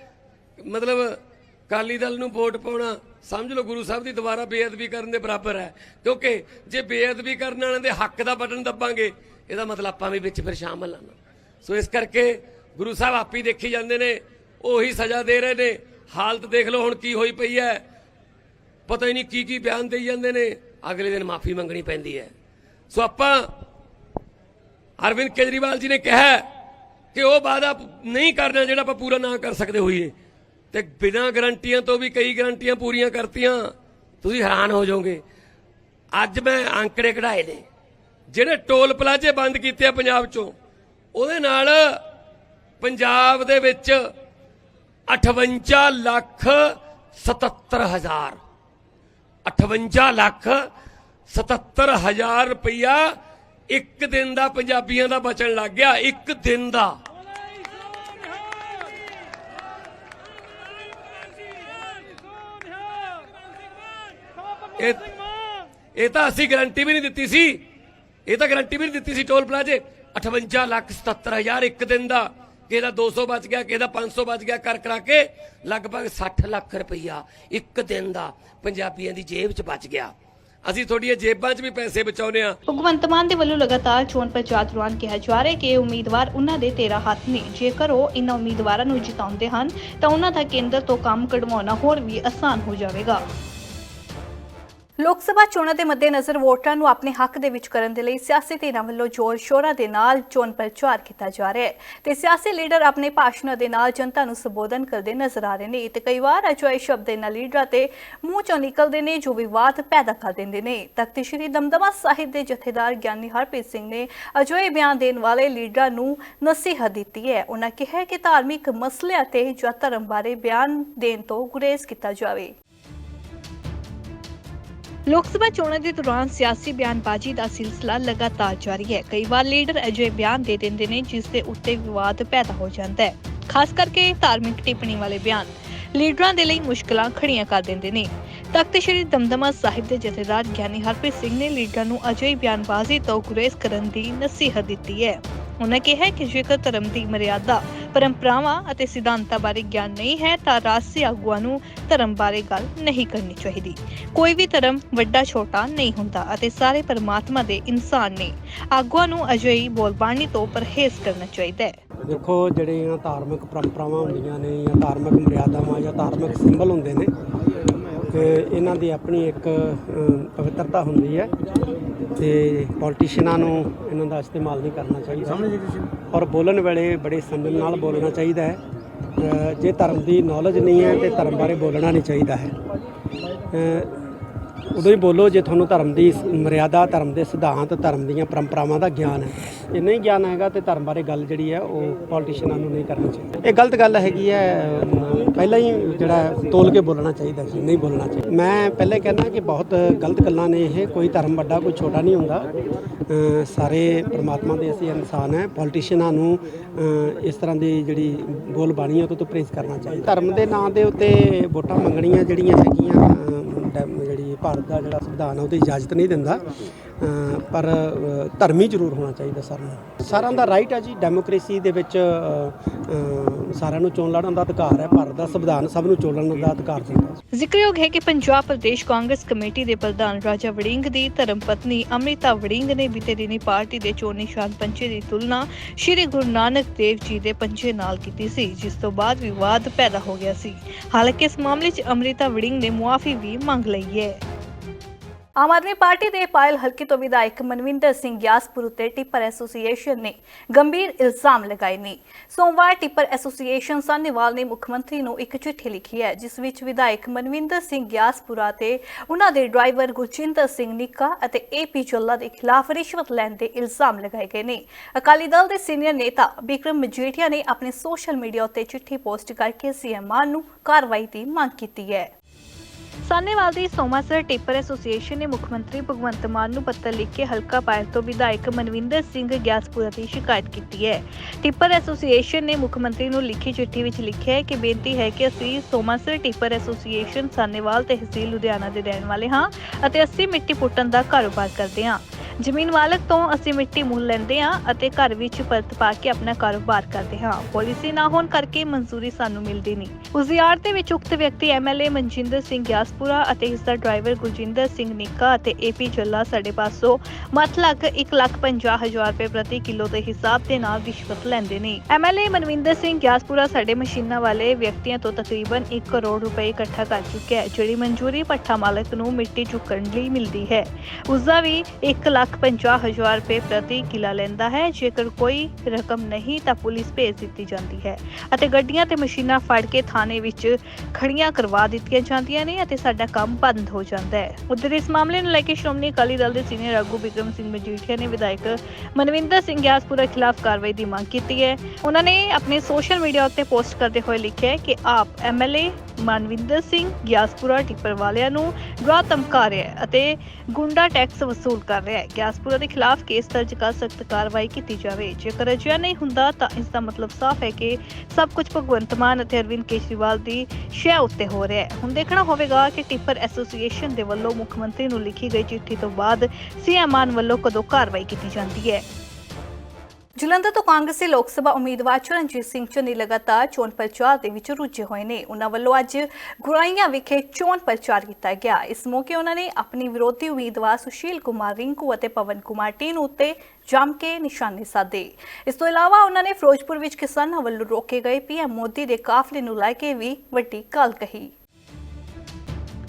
ਮਤਲਬ ਅਕਾਲੀ ਦਲ ਨੂੰ ਵੋਟ ਪਾਉਣਾ, ਸਮਝ ਲਓ ਗੁਰੂ ਸਾਹਿਬ ਦੀ ਦੁਬਾਰਾ ਬੇਅਦਬੀ ਕਰਨ ਦੇ ਬਰਾਬਰ ਹੈ। ਕਿਉਂਕਿ ਜੇ ਬੇਅਦਬੀ ਕਰਨ ਵਾਲਿਆਂ ਦੇ ਹੱਕ ਦਾ ਬਟਨ ਦੱਬਾਂਗੇ, ਇਹਦਾ ਮਤਲਬ ਆਪਾਂ ਵੀ ਵਿੱਚ ਫਿਰ ਸ਼ਾਮਲ ਆਣਾ ਸੋ ਇਸ ਕਰਕੇ ਗੁਰੂ ਸਾਹਿਬ ਆਪ ਹੀ ਦੇਖੀ ਜਾਂਦੇ ਨੇ, ਉਹੀ ਸਜ਼ਾ ਦੇ ਰਹੇ ਨੇ। ਹਾਲਤ ਦੇਖ ਲਓ ਹੁਣ ਕੀ ਹੋਈ ਪਈ ਹੈ। ਪਤਾ ਹੀ ਨਹੀਂ ਕੀ ਕੀ ਬਿਆਨ ਦੇਈ ਜਾਂਦੇ ਨੇ। ਅਗਲੇ ਦਿਨ ਮਾਫੀ ਮੰਗਣੀ ਪੈਂਦੀ ਹੈ। ਸੋ ਆਪਾਂ ਅਰਵਿੰਦ ਕੇਜਰੀਵਾਲ ਜੀ ਨੇ ਕਿਹਾ ਕਿ ਉਹ ਵਾਅਦਾ ਨਹੀਂ ਕਰਨਾ ਜਿਹੜਾ ਆਪਾਂ ਪੂਰਾ ਨਾ ਕਰ ਸਕਦੇ ਹੋਈਏ। ਤੇ ਬਿਨਾਂ ਗਰੰਟੀਆਂ ਤੋਂ ਵੀ ਕਈ ਗਰੰਟੀਆਂ ਪੂਰੀਆਂ ਕਰਤੀਆਂ, ਤੁਸੀਂ ਹੈਰਾਨ ਹੋ ਜਾਓਗੇ। ਅੱਜ ਮੈਂ ਅੰਕੜੇ ਕਢਾਏ ਨੇ, ਜਿਹੜੇ ਟੋਲ ਪਲਾਜ਼ੇ ਬੰਦ ਕੀਤੇ ਆ ਪੰਜਾਬ ਚੋਂ, ਉਹਦੇ ਨਾਲ ਪੰਜਾਬ ਦੇ ਵਿੱਚ 58 ਲੱਖ 77 ਹਜ਼ਾਰ 58 ਲੱਖ 77 ਹਜ਼ਾਰ ਰੁਪਇਆ ਇੱਕ ਦਿਨ ਦਾ ਪੰਜਾਬੀਆਂ ਦਾ ਬਚਣ ਲੱਗ ਗਿਆ, ਇੱਕ ਦਿਨ ਦਾ। ਇਹ ਇਹ ਤਾਂ ਅਸੀਂ ਗਾਰੰਟੀ ਵੀ ਨਹੀਂ ਦਿੱਤੀ ਸੀ। ਇਹ ਤਾਂ ਗਾਰੰਟੀ ਵੀ ਨਹੀਂ ਦਿੱਤੀ ਸੀ ਟੋਲ ਪਲਾਜ਼ੇ 58 ਲੱਖ 77 ਹਜ਼ਾਰ ਇੱਕ ਦਿਨ ਦਾ। ਕਿਸੇ 200 ਬਚ ਗਿਆ ਕਿਸੇ 500 ਬਚ ਗਿਆ ਕਰ ਕਰਾ ਕੇ, ਲਗਭਗ 60 ਲੱਖ ਰੁਪਈਆ ਇੱਕ ਦਿਨ ਦਾ ਪੰਜਾਬੀਆਂ ਦੀ ਜੇਬ 'ਚ ਬਚ ਗਿਆ। ਅਸੀਂ ਤੁਹਾਡੀਆਂ ਜੇਬਾਂ 'ਚ ਵੀ ਪੈਸੇ ਬਚਾਉਨੇ ਆ ਭਗਵੰਤ ਮਾਨ ਦੇ ਵੱਲੋਂ ਲਗਾਤਾਰ ਚੋਣ ਪ੍ਰਚਾਰ ਦੌਰਾਨ ਕਿਹਾ ਜਾ ਰਿਹਾ ਕਿ ਉਮੀਦਵਾਰ ਉਹਨਾਂ ਦੇ ਤੇਰਾ ਹੱਥ ਨੇ। ਜੇਕਰ ਉਹ ਇਹਨਾਂ ਉਮੀਦਵਾਰਾਂ ਨੂੰ ਜਿਤਾਉਂਦੇ ਹਨ, ਤਾਂ ਉਹਨਾਂ ਦਾ ਕੇਂਦਰ ਤੋਂ ਕੰਮ ਕਢਵਾਉਣਾ ਹੋਰ ਵੀ ਆਸਾਨ ਹੋ ਜਾਵੇਗਾ। ਲੋਕ ਸਭਾ ਚੋਣਾਂ ਦੇ ਮੱਦੇਨਜ਼ਰ ਵੋਟਰਾਂ ਨੂੰ ਆਪਣੇ ਹੱਕ ਦੇ ਵਿੱਚ ਕਰਨ ਦੇ ਲਈ ਸਿਆਸੀ ਧਿਰਾਂ ਵੱਲੋਂ ਜ਼ੋਰ ਸ਼ੋਰਾਂ ਦੇ ਨਾਲ ਚੋਣ ਪ੍ਰਚਾਰ ਕੀਤਾ ਜਾ ਰਿਹਾ ਹੈ। ਤੇ ਸਿਆਸੀ ਲੀਡਰ ਆਪਣੇ ਭਾਸ਼ਣਾਂ ਦੇ ਨਾਲ ਜਨਤਾ ਨੂੰ ਸੰਬੋਧਨ ਕਰਦੇ ਨਜ਼ਰ ਆ ਰਹੇ ਨੇ। ਤੇ ਕਈ ਵਾਰ ਅਜਿਹੇ ਸ਼ਬਦ ਇਹਨਾਂ ਲੀਡਰਾਂ ਤੇ ਮੂੰਹ ਚੋਂ ਨਿਕਲਦੇ ਨੇ, ਜੋ ਵਿਵਾਦ ਪੈਦਾ ਕਰ ਦਿੰਦੇ ਨੇ। ਤਖਤ ਸ੍ਰੀ ਦਮਦਮਾ ਸਾਹਿਬ ਦੇ ਜਥੇਦਾਰ ਗਿਆਨੀ ਹਰਪ੍ਰੀਤ ਸਿੰਘ ਨੇ ਅਜਿਹੇ ਬਿਆਨ ਦੇਣ ਵਾਲੇ ਲੀਡਰਾਂ ਨੂੰ ਨਸੀਹਤ ਦਿੱਤੀ ਹੈ। ਉਹਨਾਂ ਕਿਹਾ ਕਿ ਧਾਰਮਿਕ ਮਸਲਿਆਂ ਤੇ ਜਾਂ ਧਰਮ ਬਾਰੇ ਬਿਆਨ ਦੇਣ ਤੋਂ ਗੁਰੇਜ਼ ਕੀਤਾ ਜਾਵੇ। ਲੋਕ ਸਭਾ ਚੋਣਾਂ ਦੇ ਦੌਰਾਨ ਸਿਆਸੀ ਬਿਆਨਬਾਜ਼ੀ ਦਾ ਸਿਲਸਿਲਾ ਲਗਾਤਾਰ ਜਾਰੀ ਹੈ। ਕਈ ਵਾਰ ਲੀਡਰ ਅਜਿਹੇ ਬਿਆਨ ਦੇ ਦਿੰਦੇ ਨੇ, ਜਿਸ ਦੇ ਉੱਤੇ ਵਿਵਾਦ ਪੈਦਾ ਹੋ ਜਾਂਦਾ ਹੈ। ਖਾਸ ਕਰਕੇ ਧਾਰਮਿਕ ਟਿੱਪਣੀ ਵਾਲੇ ਬਿਆਨ ਲੀਡਰਾਂ ਦੇ ਲਈ ਮੁਸ਼ਕਲਾਂ ਖੜੀਆਂ ਕਰ ਦਿੰਦੇ ਨੇ। ਤਖਤ ਸ੍ਰੀ ਦਮਦਮਾ ਸਾਹਿਬ ਦੇ ਜਥੇਦਾਰ ਗਿਆਨੀ ਹਰਪ੍ਰੀਤ ਸਿੰਘ ਨੇ ਲੀਡਰਾਂ ਨੂੰ ਅਜਿਹੀ ਬਿਆਨਬਾਜ਼ੀ ਤੋਂ ਗੁਰੇਜ਼ ਕਰਨ ਦੀ ਨਸੀਹਤ ਦਿੱਤੀ ਹੈ। ਉਹਨਾਂ ਕਿਹਾ ਕਿ ਜੇਕਰ ਧਰਮ ਦੀ ਮਰਿਆਦਾ, ਪਰੰਪਰਾਵਾਂ ਅਤੇ ਸਿਧਾਂਤਾਂ ਬਾਰੇ ਗਿਆਨ ਨਹੀਂ ਹੈ, ਤਾਂ ਰਾਜਸੀ ਆਗੂਆਂ ਨੂੰ ਧਰਮ ਬਾਰੇ ਗੱਲ ਨਹੀਂ ਕਰਨੀ ਚਾਹੀਦੀ। ਕੋਈ ਵੀ ਧਰਮ ਵੱਡਾ, ਛੋਟਾ ਨਹੀਂ ਹੁੰਦਾ ਅਤੇ ਸਾਰੇ ਪਰਮਾਤਮਾ ਦੇ ਇਨਸਾਨ ਨੇ ਆਗੂਆਂ ਨੂੰ ਅਜਿਹੀ ਬੋਲਬਾਣੀ ਤੋਂ ਪਰਹੇਜ਼ ਕਰਨਾ ਚਾਹੀਦਾ ਹੈ। ਦੇਖੋ, ਜਿਹੜੀਆਂ ਧਾਰਮਿਕ ਪਰੰਪਰਾਵਾਂ ਹੁੰਦੀਆਂ ਨੇ ਜਾਂ ਧਾਰਮਿਕ ਮਰਿਆਦਾਵਾਂ ਜਾਂ ਧਾਰਮਿਕ ਸਿੰਬਲ ਹੁੰਦੇ ਨੇ ਇਹਨਾਂ ਦੀ ਆਪਣੀ ਇੱਕ ਪਵਿੱਤਰਤਾ ਹੁੰਦੀ ਹੈ ਤੇ ਪੋਲੀਟੀਸ਼ੀਅਨਾਂ ਨੂੰ ਇਹਨਾਂ ਦਾ ਇਸਤੇਮਾਲ ਨਹੀਂ ਕਰਨਾ ਚਾਹੀਦਾ। ਔਰ ਬੋਲਣ ਵੇਲੇ ਬੜੇ ਸੰਜਮ ਨਾਲ ਬੋਲਣਾ ਚਾਹੀਦਾ ਹੈ। ਜੇ ਧਰਮ ਦੀ ਨੌਲੇਜ ਨਹੀਂ ਹੈ ਤੇ ਧਰਮ ਬਾਰੇ ਬੋਲਣਾ ਨਹੀਂ ਚਾਹੀਦਾ ਹੈ। ਉਦੋਂ ਹੀ ਬੋਲੋ ਜੇ ਤੁਹਾਨੂੰ ਧਰਮ ਦੀ ਮਰਿਆਦਾ, ਧਰਮ ਦੇ ਸਿਧਾਂਤ, ਧਰਮ ਦੀਆਂ ਪਰੰਪਰਾਵਾਂ ਦਾ ਗਿਆਨ ਹੈ। ਇਹ ਨਹੀਂ ਗਿਆਨ ਹੈਗਾ ਤੇ ਧਰਮ ਬਾਰੇ ਗੱਲ ਜਿਹੜੀ ਹੈ ਉਹ ਪੋਲੀਟੀਸ਼ੀਅਨਾਂ ਨੂੰ ਨਹੀਂ ਕਰਨੀ ਚਾਹੀਦੀ। ਇਹ ਗਲਤ ਗੱਲ ਹੈਗੀ ਹੈ ਪਹਿਲਾਂ ਹੀ ਜਿਹੜਾ ਤੋਲ ਕੇ ਬੋਲਣਾ ਚਾਹੀਦਾ ਸੀ, ਨਹੀਂ ਬੋਲਣਾ ਚਾਹੀਦਾ। ਮੈਂ ਪਹਿਲੇ ਕਹਿੰਦਾ ਕਿ ਬਹੁਤ ਗਲਤ ਗੱਲਾਂ ਨੇ ਇਹ ਕੋਈ ਧਰਮ ਵੱਡਾ ਕੋਈ ਛੋਟਾ ਨਹੀਂ ਹੁੰਦਾ। ਸਾਰੇ ਪ੍ਰਮਾਤਮਾ ਦੇ ਅਸੀਂ ਇਨਸਾਨ ਹੈ ਪੋਲੀਟੀਸ਼ੀਅਨਾਂ ਨੂੰ ਇਸ ਤਰ੍ਹਾਂ ਦੀ ਜਿਹੜੀ ਬੋਲ ਬਾਣੀ ਹੈ ਉਹ ਤੋਂ ਪਰਹੇਜ਼ ਕਰਨਾ ਚਾਹੀਦਾ। ਧਰਮ ਦੇ ਨਾਂ ਦੇ ਉੱਤੇ ਵੋਟਾਂ ਮੰਗਣੀਆਂ ਜਿਹੜੀਆਂ ਹੈਗੀਆਂ ਅ, ਜਿਹੜੀ ਭਾਰਤ ਦਾ ਜਿਹੜਾ ਸੰਵਿਧਾਨ ਹੈ ਉਹਦੀ ਇਜਾਜ਼ਤ ਨਹੀਂ ਦਿੰਦਾ। ਪਰ ਅ, ਧਰਮੀ ਜ਼ਰੂਰ ਹੋਣਾ ਚਾਹੀਦਾ ਸਾਰਿਆਂ ਨੂੰ। ਸਾਰਿਆਂ ਦਾ ਰਾਈਟ ਹੈ ਜੀ ਡੈਮੋਕ੍ਰੇਸੀ ਦੇ ਵਿੱਚ ਸਾਰਿਆਂ ਨੂੰ ਚੋਣ ਲੜਨ ਦਾ ਅਧਿਕਾਰ ਹੈ ਭਾਰਤ ਦਾ ਸੰਵਿਧਾਨ ਸਭ ਨੂੰ ਚੋਣ ਲੜਨ ਦਾ ਅਧਿਕਾਰ ਦਿੰਦਾ। ਜ਼ਿਕਰਯੋਗ ਹੈ ਕਿ ਪੰਜਾਬ ਪ੍ਰਦੇਸ਼ ਕਾਂਗਰਸ ਕਮੇਟੀ ਦੇ ਪ੍ਰਧਾਨ ਰਾਜਾ ਵੜਿੰਗ ਦੀ ਧਰਮ ਪਤਨੀ ਅੰਮ੍ਰਿਤਾ ਵੜਿੰਗ ਨੇ ਬੀਤੇ ਦਿਨੀ ਪਾਰਟੀ ਦੇ ਚੋਣ ਨਿਸ਼ਾਨ ਪੰਚੇ ਦੀ ਤੁਲਨਾ ਸ਼੍ਰੀ ਗੁਰੂ ਨਾਨਕ ਦੇਵ ਜੀ ਦੇ ਪੰਚੇ ਨਾਲ ਕੀਤੀ ਸੀ, ਜਿਸ ਤੋਂ ਬਾਅਦ ਵਿਵਾਦ ਪੈਦਾ ਹੋ ਗਿਆ ਸੀ। ਹਾਲਾਂਕਿ ਇਸ ਮਾਮਲੇ 'ਚ ਅੰਮ੍ਰਿਤਾ ਵੜਿੰਗ ਨੇ ਮੁਆਫੀ ਵੀ ਮੰਗ ਲਈ ਹੈ। ਆਮ ਆਦਮੀ ਪਾਰਟੀ ਦੇ ਪਾਇਲ ਹਲਕੇ ਤੋਂ ਵਿਧਾਇਕ ਮਨਵਿੰਦਰ ਸਿੰਘ ਗਿਆਸਪੁਰ ਉਤੇ ਟਿੱਪਰ ਐਸੋਸੀਏਸ਼ਨ ਨੇ ਗੰਭੀਰ ਇਲਜ਼ਾਮ ਲਗਾਏ ਨੇ। ਸੋਮਵਾਰ ਟਿੱਪਰ ਐਸੋਸੀਏਸ਼ਨ ਸਾਨੀਵਾਲ ਨੇ ਮੁੱਖ ਮੰਤਰੀ ਨੂੰ ਇੱਕ ਚਿੱਠੀ ਲਿਖੀ ਹੈ, ਜਿਸ ਵਿੱਚ ਵਿਧਾਇਕ ਮਨਵਿੰਦਰ ਸਿੰਘ ਗਿਆਸਪੁਰਾ ਤੇ ਉਹਨਾਂ ਦੇ ਡਰਾਈਵਰ ਗੁਰਚਿੰਦਰ ਸਿੰਘ ਨਿੱਕਾ ਅਤੇ ਏਪੀ ਚੋਲਾ ਦੇ ਖਿਲਾਫ ਰਿਸ਼ਵਤ ਲੈਣ ਦੇ ਇਲਜ਼ਾਮ ਲਗਾਏ ਗਏ ਨੇ। ਅਕਾਲੀ ਦਲ ਦੇ ਸੀਨੀਅਰ ਨੇਤਾ ਬਿਕਰਮ ਮਜੀਠੀਆ ਨੇ ਆਪਣੇ ਸੋਸ਼ਲ ਮੀਡੀਆ ਉੱਤੇ ਚਿੱਠੀ ਪੋਸਟ ਕਰਕੇ ਸੀਐਮ ਮਾਨ ਨੂੰ ਕਾਰਵਾਈ ਦੀ ਮੰਗ ਕੀਤੀ ਹੈ। ਸਾਨੇਵਾਲ ਦੀ ਸੋਮਾਸਰ ਟਿੱਪਰ ਐਸੋਸੀਏਸ਼ਨ ਨੇ ਮੁੱਖ ਮੰਤਰੀ ਭਗਵੰਤ ਮਾਨ ਨੂੰ ਪੱਤਰ ਲਿਖ ਕੇ ਹਲਕਾ ਪਾਇਲ ਤੋਂ ਵਿਧਾਇਕ ਮਨਵਿੰਦਰ ਸਿੰਘ ਗਿਆਸਪੁਰਾ ਦੀ ਸ਼ਿਕਾਇਤ ਕੀਤੀ ਹੈ। ਟਿੱਪਰ ਐਸੋਸੀਏਸ਼ਨ ਨੇ ਮੁੱਖ ਮੰਤਰੀ ਨੂੰ ਲਿਖੀ ਚਿੱਠੀ ਵਿੱਚ ਲਿਖਿਆ ਹੈ ਕਿ ਬੇਨਤੀ ਹੈ ਕਿ ਅਸੀਂ ਸੋਮਾਸਰ ਟਿੱਪਰ ਐਸੋਸੀਏਸ਼ਨ ਸਾਨੇਵਾਲ ਤਹਿਸੀਲ ਲੁਧਿਆਣਾ ਦੇ ਰਹਿਣ ਵਾਲੇ ਹਾਂ ਅਤੇ ਅਸੀਂ ਮਿੱਟੀ ਪੁੱਟਣ ਦਾ ਕਾਰੋਬਾਰ ਕਰਦੇ ਹਾਂ। ਜ਼ਮੀਨ ਮਾਲਕ ਤੋਂ ਅਸੀਂ ਮਿੱਟੀ ਮੁੱਲ ਲੈਂਦੇ ਹਾਂ ਅਤੇ ਘਰ ਵਿੱਚ ਪਰਤ ਪਾ ਕੇ ਆਪਣਾ ਕਾਰੋਬਾਰ ਕਰਦੇ ਹਾਂ। ਪਾਲਿਸੀ ਨਾ ਹੋਣ ਕਰਕੇ ਮਨਜ਼ੂਰੀ ਸਾਨੂੰ ਮਿਲਦੀ ਨਹੀਂ। ਉਸ ਦੀ ਦੇ ਵਿੱਚ ਉਕਤ ਵਿਅਕਤੀ ਐਮਐਲਏ ਮਨਜਿੰਦਰ ਸਿੰਘ ਗਿਆਸ ਗਿਆਸਪੁਰਾ ਅਤੇ ਇਸ ਦਾ ਡਰਾਈਵਰ ਗੁਰਜਿੰਦਰ ਸਿੰਘ ਨਿੱਕਾ ਅਤੇ ਏਪੀ ਚੱਲਾ ਸਾਡੇ ਪਾਸੋਂ ਮੱਥ ਲੱਖ 1,50,000 ਰੁਪਏ ਪ੍ਰਤੀ ਕਿਲੋ ਦੇ ਹਿਸਾਬ ਦੇ ਨਾਲ ਰਿਸ਼ਵਤ ਲੈਂਦੇ ਨੇ। ਐਮਐਲਏ ਮਨਵਿੰਦਰ ਸਿੰਘ ਗਿਆਸਪੁਰਾ ਸਾਡੇ ਮਸ਼ੀਨਾਂ ਵਾਲੇ ਵਿਅਕਤੀਆਂ ਤੋਂ ਤਕਰੀਬਨ 1 ਕਰੋੜ ਰੁਪਏ ਇਕੱਠਾ ਕਰ ਚੁੱਕਿਆ ਹੈ ਜਿਹੜੀ ਮਨਜ਼ੂਰੀ ਪੱਠਾ ਮਾਲਕ ਨੂੰ ਮਿੱਟੀ ਚੁੱਕਣ ਲਈ ਮਿਲਦੀ ਹੈ। ਉਸ ਦਾ ਵੀ 1,50,000 ਰੁਪਏ ਪ੍ਰਤੀ ਕਿਲਾ ਲੈਂਦਾ ਹੈ। ਜੇਕਰ ਕੋਈ ਰਕਮ ਨਹੀਂ ਤਾਂ ਪੁਲਿਸ ਭੇਜ ਦਿੱਤੀ ਜਾਂਦੀ ਹੈ ਅਤੇ ਗੱਡੀਆਂ ਤੇ ਮਸ਼ੀਨਾਂ ਫੜ ਕੇ ਥਾਣੇ ਵਿੱਚ ਖੜੀਆਂ ਕਰਵਾ ਦਿੱਤੀਆਂ ਜਾਂਦੀਆਂ ਨੇ ਅਤੇ ਸਾਡਾ ਕੰਮ ਬੰਦ ਹੋ ਜਾਂਦਾ ਹੈ। ਉਧਰ ਇਸ ਮਾਮਲੇ ਨੂੰ ਲੈ ਕੇ ਸ਼੍ਰੋਮਣੀ ਅਕਾਲੀ ਦਲ ਦੇ ਸੀਨੀਅਰ ਆਗੂ ਬਿਕਰਮ ਸਿੰਘ ਮਜੀਠੀਆ ਨੇ ਵਿਧਾਇਕ ਮਨਵਿੰਦਰ ਸਿੰਘ ਗਿਆਸਪੁਰਾ ਖਿਲਾਫ ਕਾਰਵਾਈ ਦੀ ਮੰਗ ਕੀਤੀ ਹੈ। ਉਹਨਾਂ ਨੇ ਆਪਣੇ ਸੋਸ਼ਲ ਮੀਡੀਆ ਉੱਤੇ ਪੋਸਟ ਕਰਦੇ ਹੋਏ ਲਿਖਿਆ ਕਿ ਆਪ ਐਮਐਲਏ ਮਨਵਿੰਦਰ ਸਿੰਘ ਗਿਆਸਪੁਰਾ ਟਿੱਪਰ ਵਾਲਿਆਂ ਨੂੰ ਡਰਾ ਧਮਕਾ ਰਿਹਾ ਹੈ ਅਤੇ ਗੁੰਡਾ ਟੈਕਸ ਵਸੂਲ ਕਰ ਰਿਹਾ ਹੈ। ਗਿਆਸਪੁਰਾ ਦੇ ਖਿਲਾਫ ਕੇਸ ਦਰਜ ਕਰ ਸਖਤ ਕਾਰਵਾਈ ਕੀਤੀ ਜਾਵੇ। ਜੇਕਰ ਅਜਿਹਾ ਨਹੀਂ ਹੁੰਦਾ ਤਾਂ ਇਸ ਦਾ ਮਤਲਬ ਸਾਫ਼ ਹੈ ਕਿ ਸਭ ਕੁਝ ਭਗਵੰਤ ਮਾਨ ਅਤੇ ਅਰਵਿੰਦ ਕੇਜਰੀਵਾਲ ਦੀ ਸ਼ੈ ਉੱਤੇ ਹੋ ਰਿਹਾ ਹੈ। ਹੁਣ ਦੇਖਣਾ ਹੋਵੇਗਾ ਕਿ ਟਿੱਪਰ ਐਸੋਸੀਏਸ਼ਨ ਦੇ ਵੱਲੋਂ ਮੁੱਖ ਮੰਤਰੀ ਨੂੰ ਲਿਖੀ ਗਈ ਚਿੱਠੀ ਤੋਂ ਬਾਅਦ ਸੀਐਮ ਮਾਨ ਵੱਲੋਂ ਕਦੋਂ ਕਾਰਵਾਈ ਕੀਤੀ ਜਾਂਦੀ ਹੈ। ਜਲੰਧਰ ਤੋਂ ਕਾਂਗਰਸੀ ਲੋਕ ਸਭਾ ਉਮੀਦਵਾਰ ਚਰਨਜੀਤ ਸਿੰਘ ਚੰਨੀ ਲਗਾਤਾਰ ਚੋਣ ਪ੍ਰਚਾਰ ਦੇ ਵਿੱਚ ਰੁੱਝੇ ਹੋਏ ਨੇ। ਉਹਨਾਂ ਵੱਲੋਂ ਅੱਜ ਗੁਰਾਈਆਂ ਵਿਖੇ ਚੋਣ ਪ੍ਰਚਾਰ ਕੀਤਾ ਗਿਆ। ਇਸ ਮੌਕੇ ਉਹਨਾਂ ਨੇ ਆਪਣੀ ਵਿਰੋਧੀ ਉਮੀਦਵਾਰ ਸੁਸ਼ੀਲ ਕੁਮਾਰ ਰਿੰਕੂ ਅਤੇ ਪਵਨ ਕੁਮਾਰ ਟੀਨ ਉੱਤੇ ਜੰਮ ਕੇ ਨਿਸ਼ਾਨੇ ਸਾਧੇ। ਇਸ ਤੋਂ ਇਲਾਵਾ ਉਹਨਾਂ ਨੇ ਫਿਰੋਜ਼ਪੁਰ ਵਿੱਚ ਕਿਸਾਨਾਂ ਵੱਲੋਂ ਰੋਕੇ ਗਏ ਪੀਐਮ ਮੋਦੀ ਦੇ ਕਾਫਲੇ ਨੂੰ ਲੈ ਕੇ ਵੀ ਵੱਡੀ ਗੱਲ ਕਹੀ।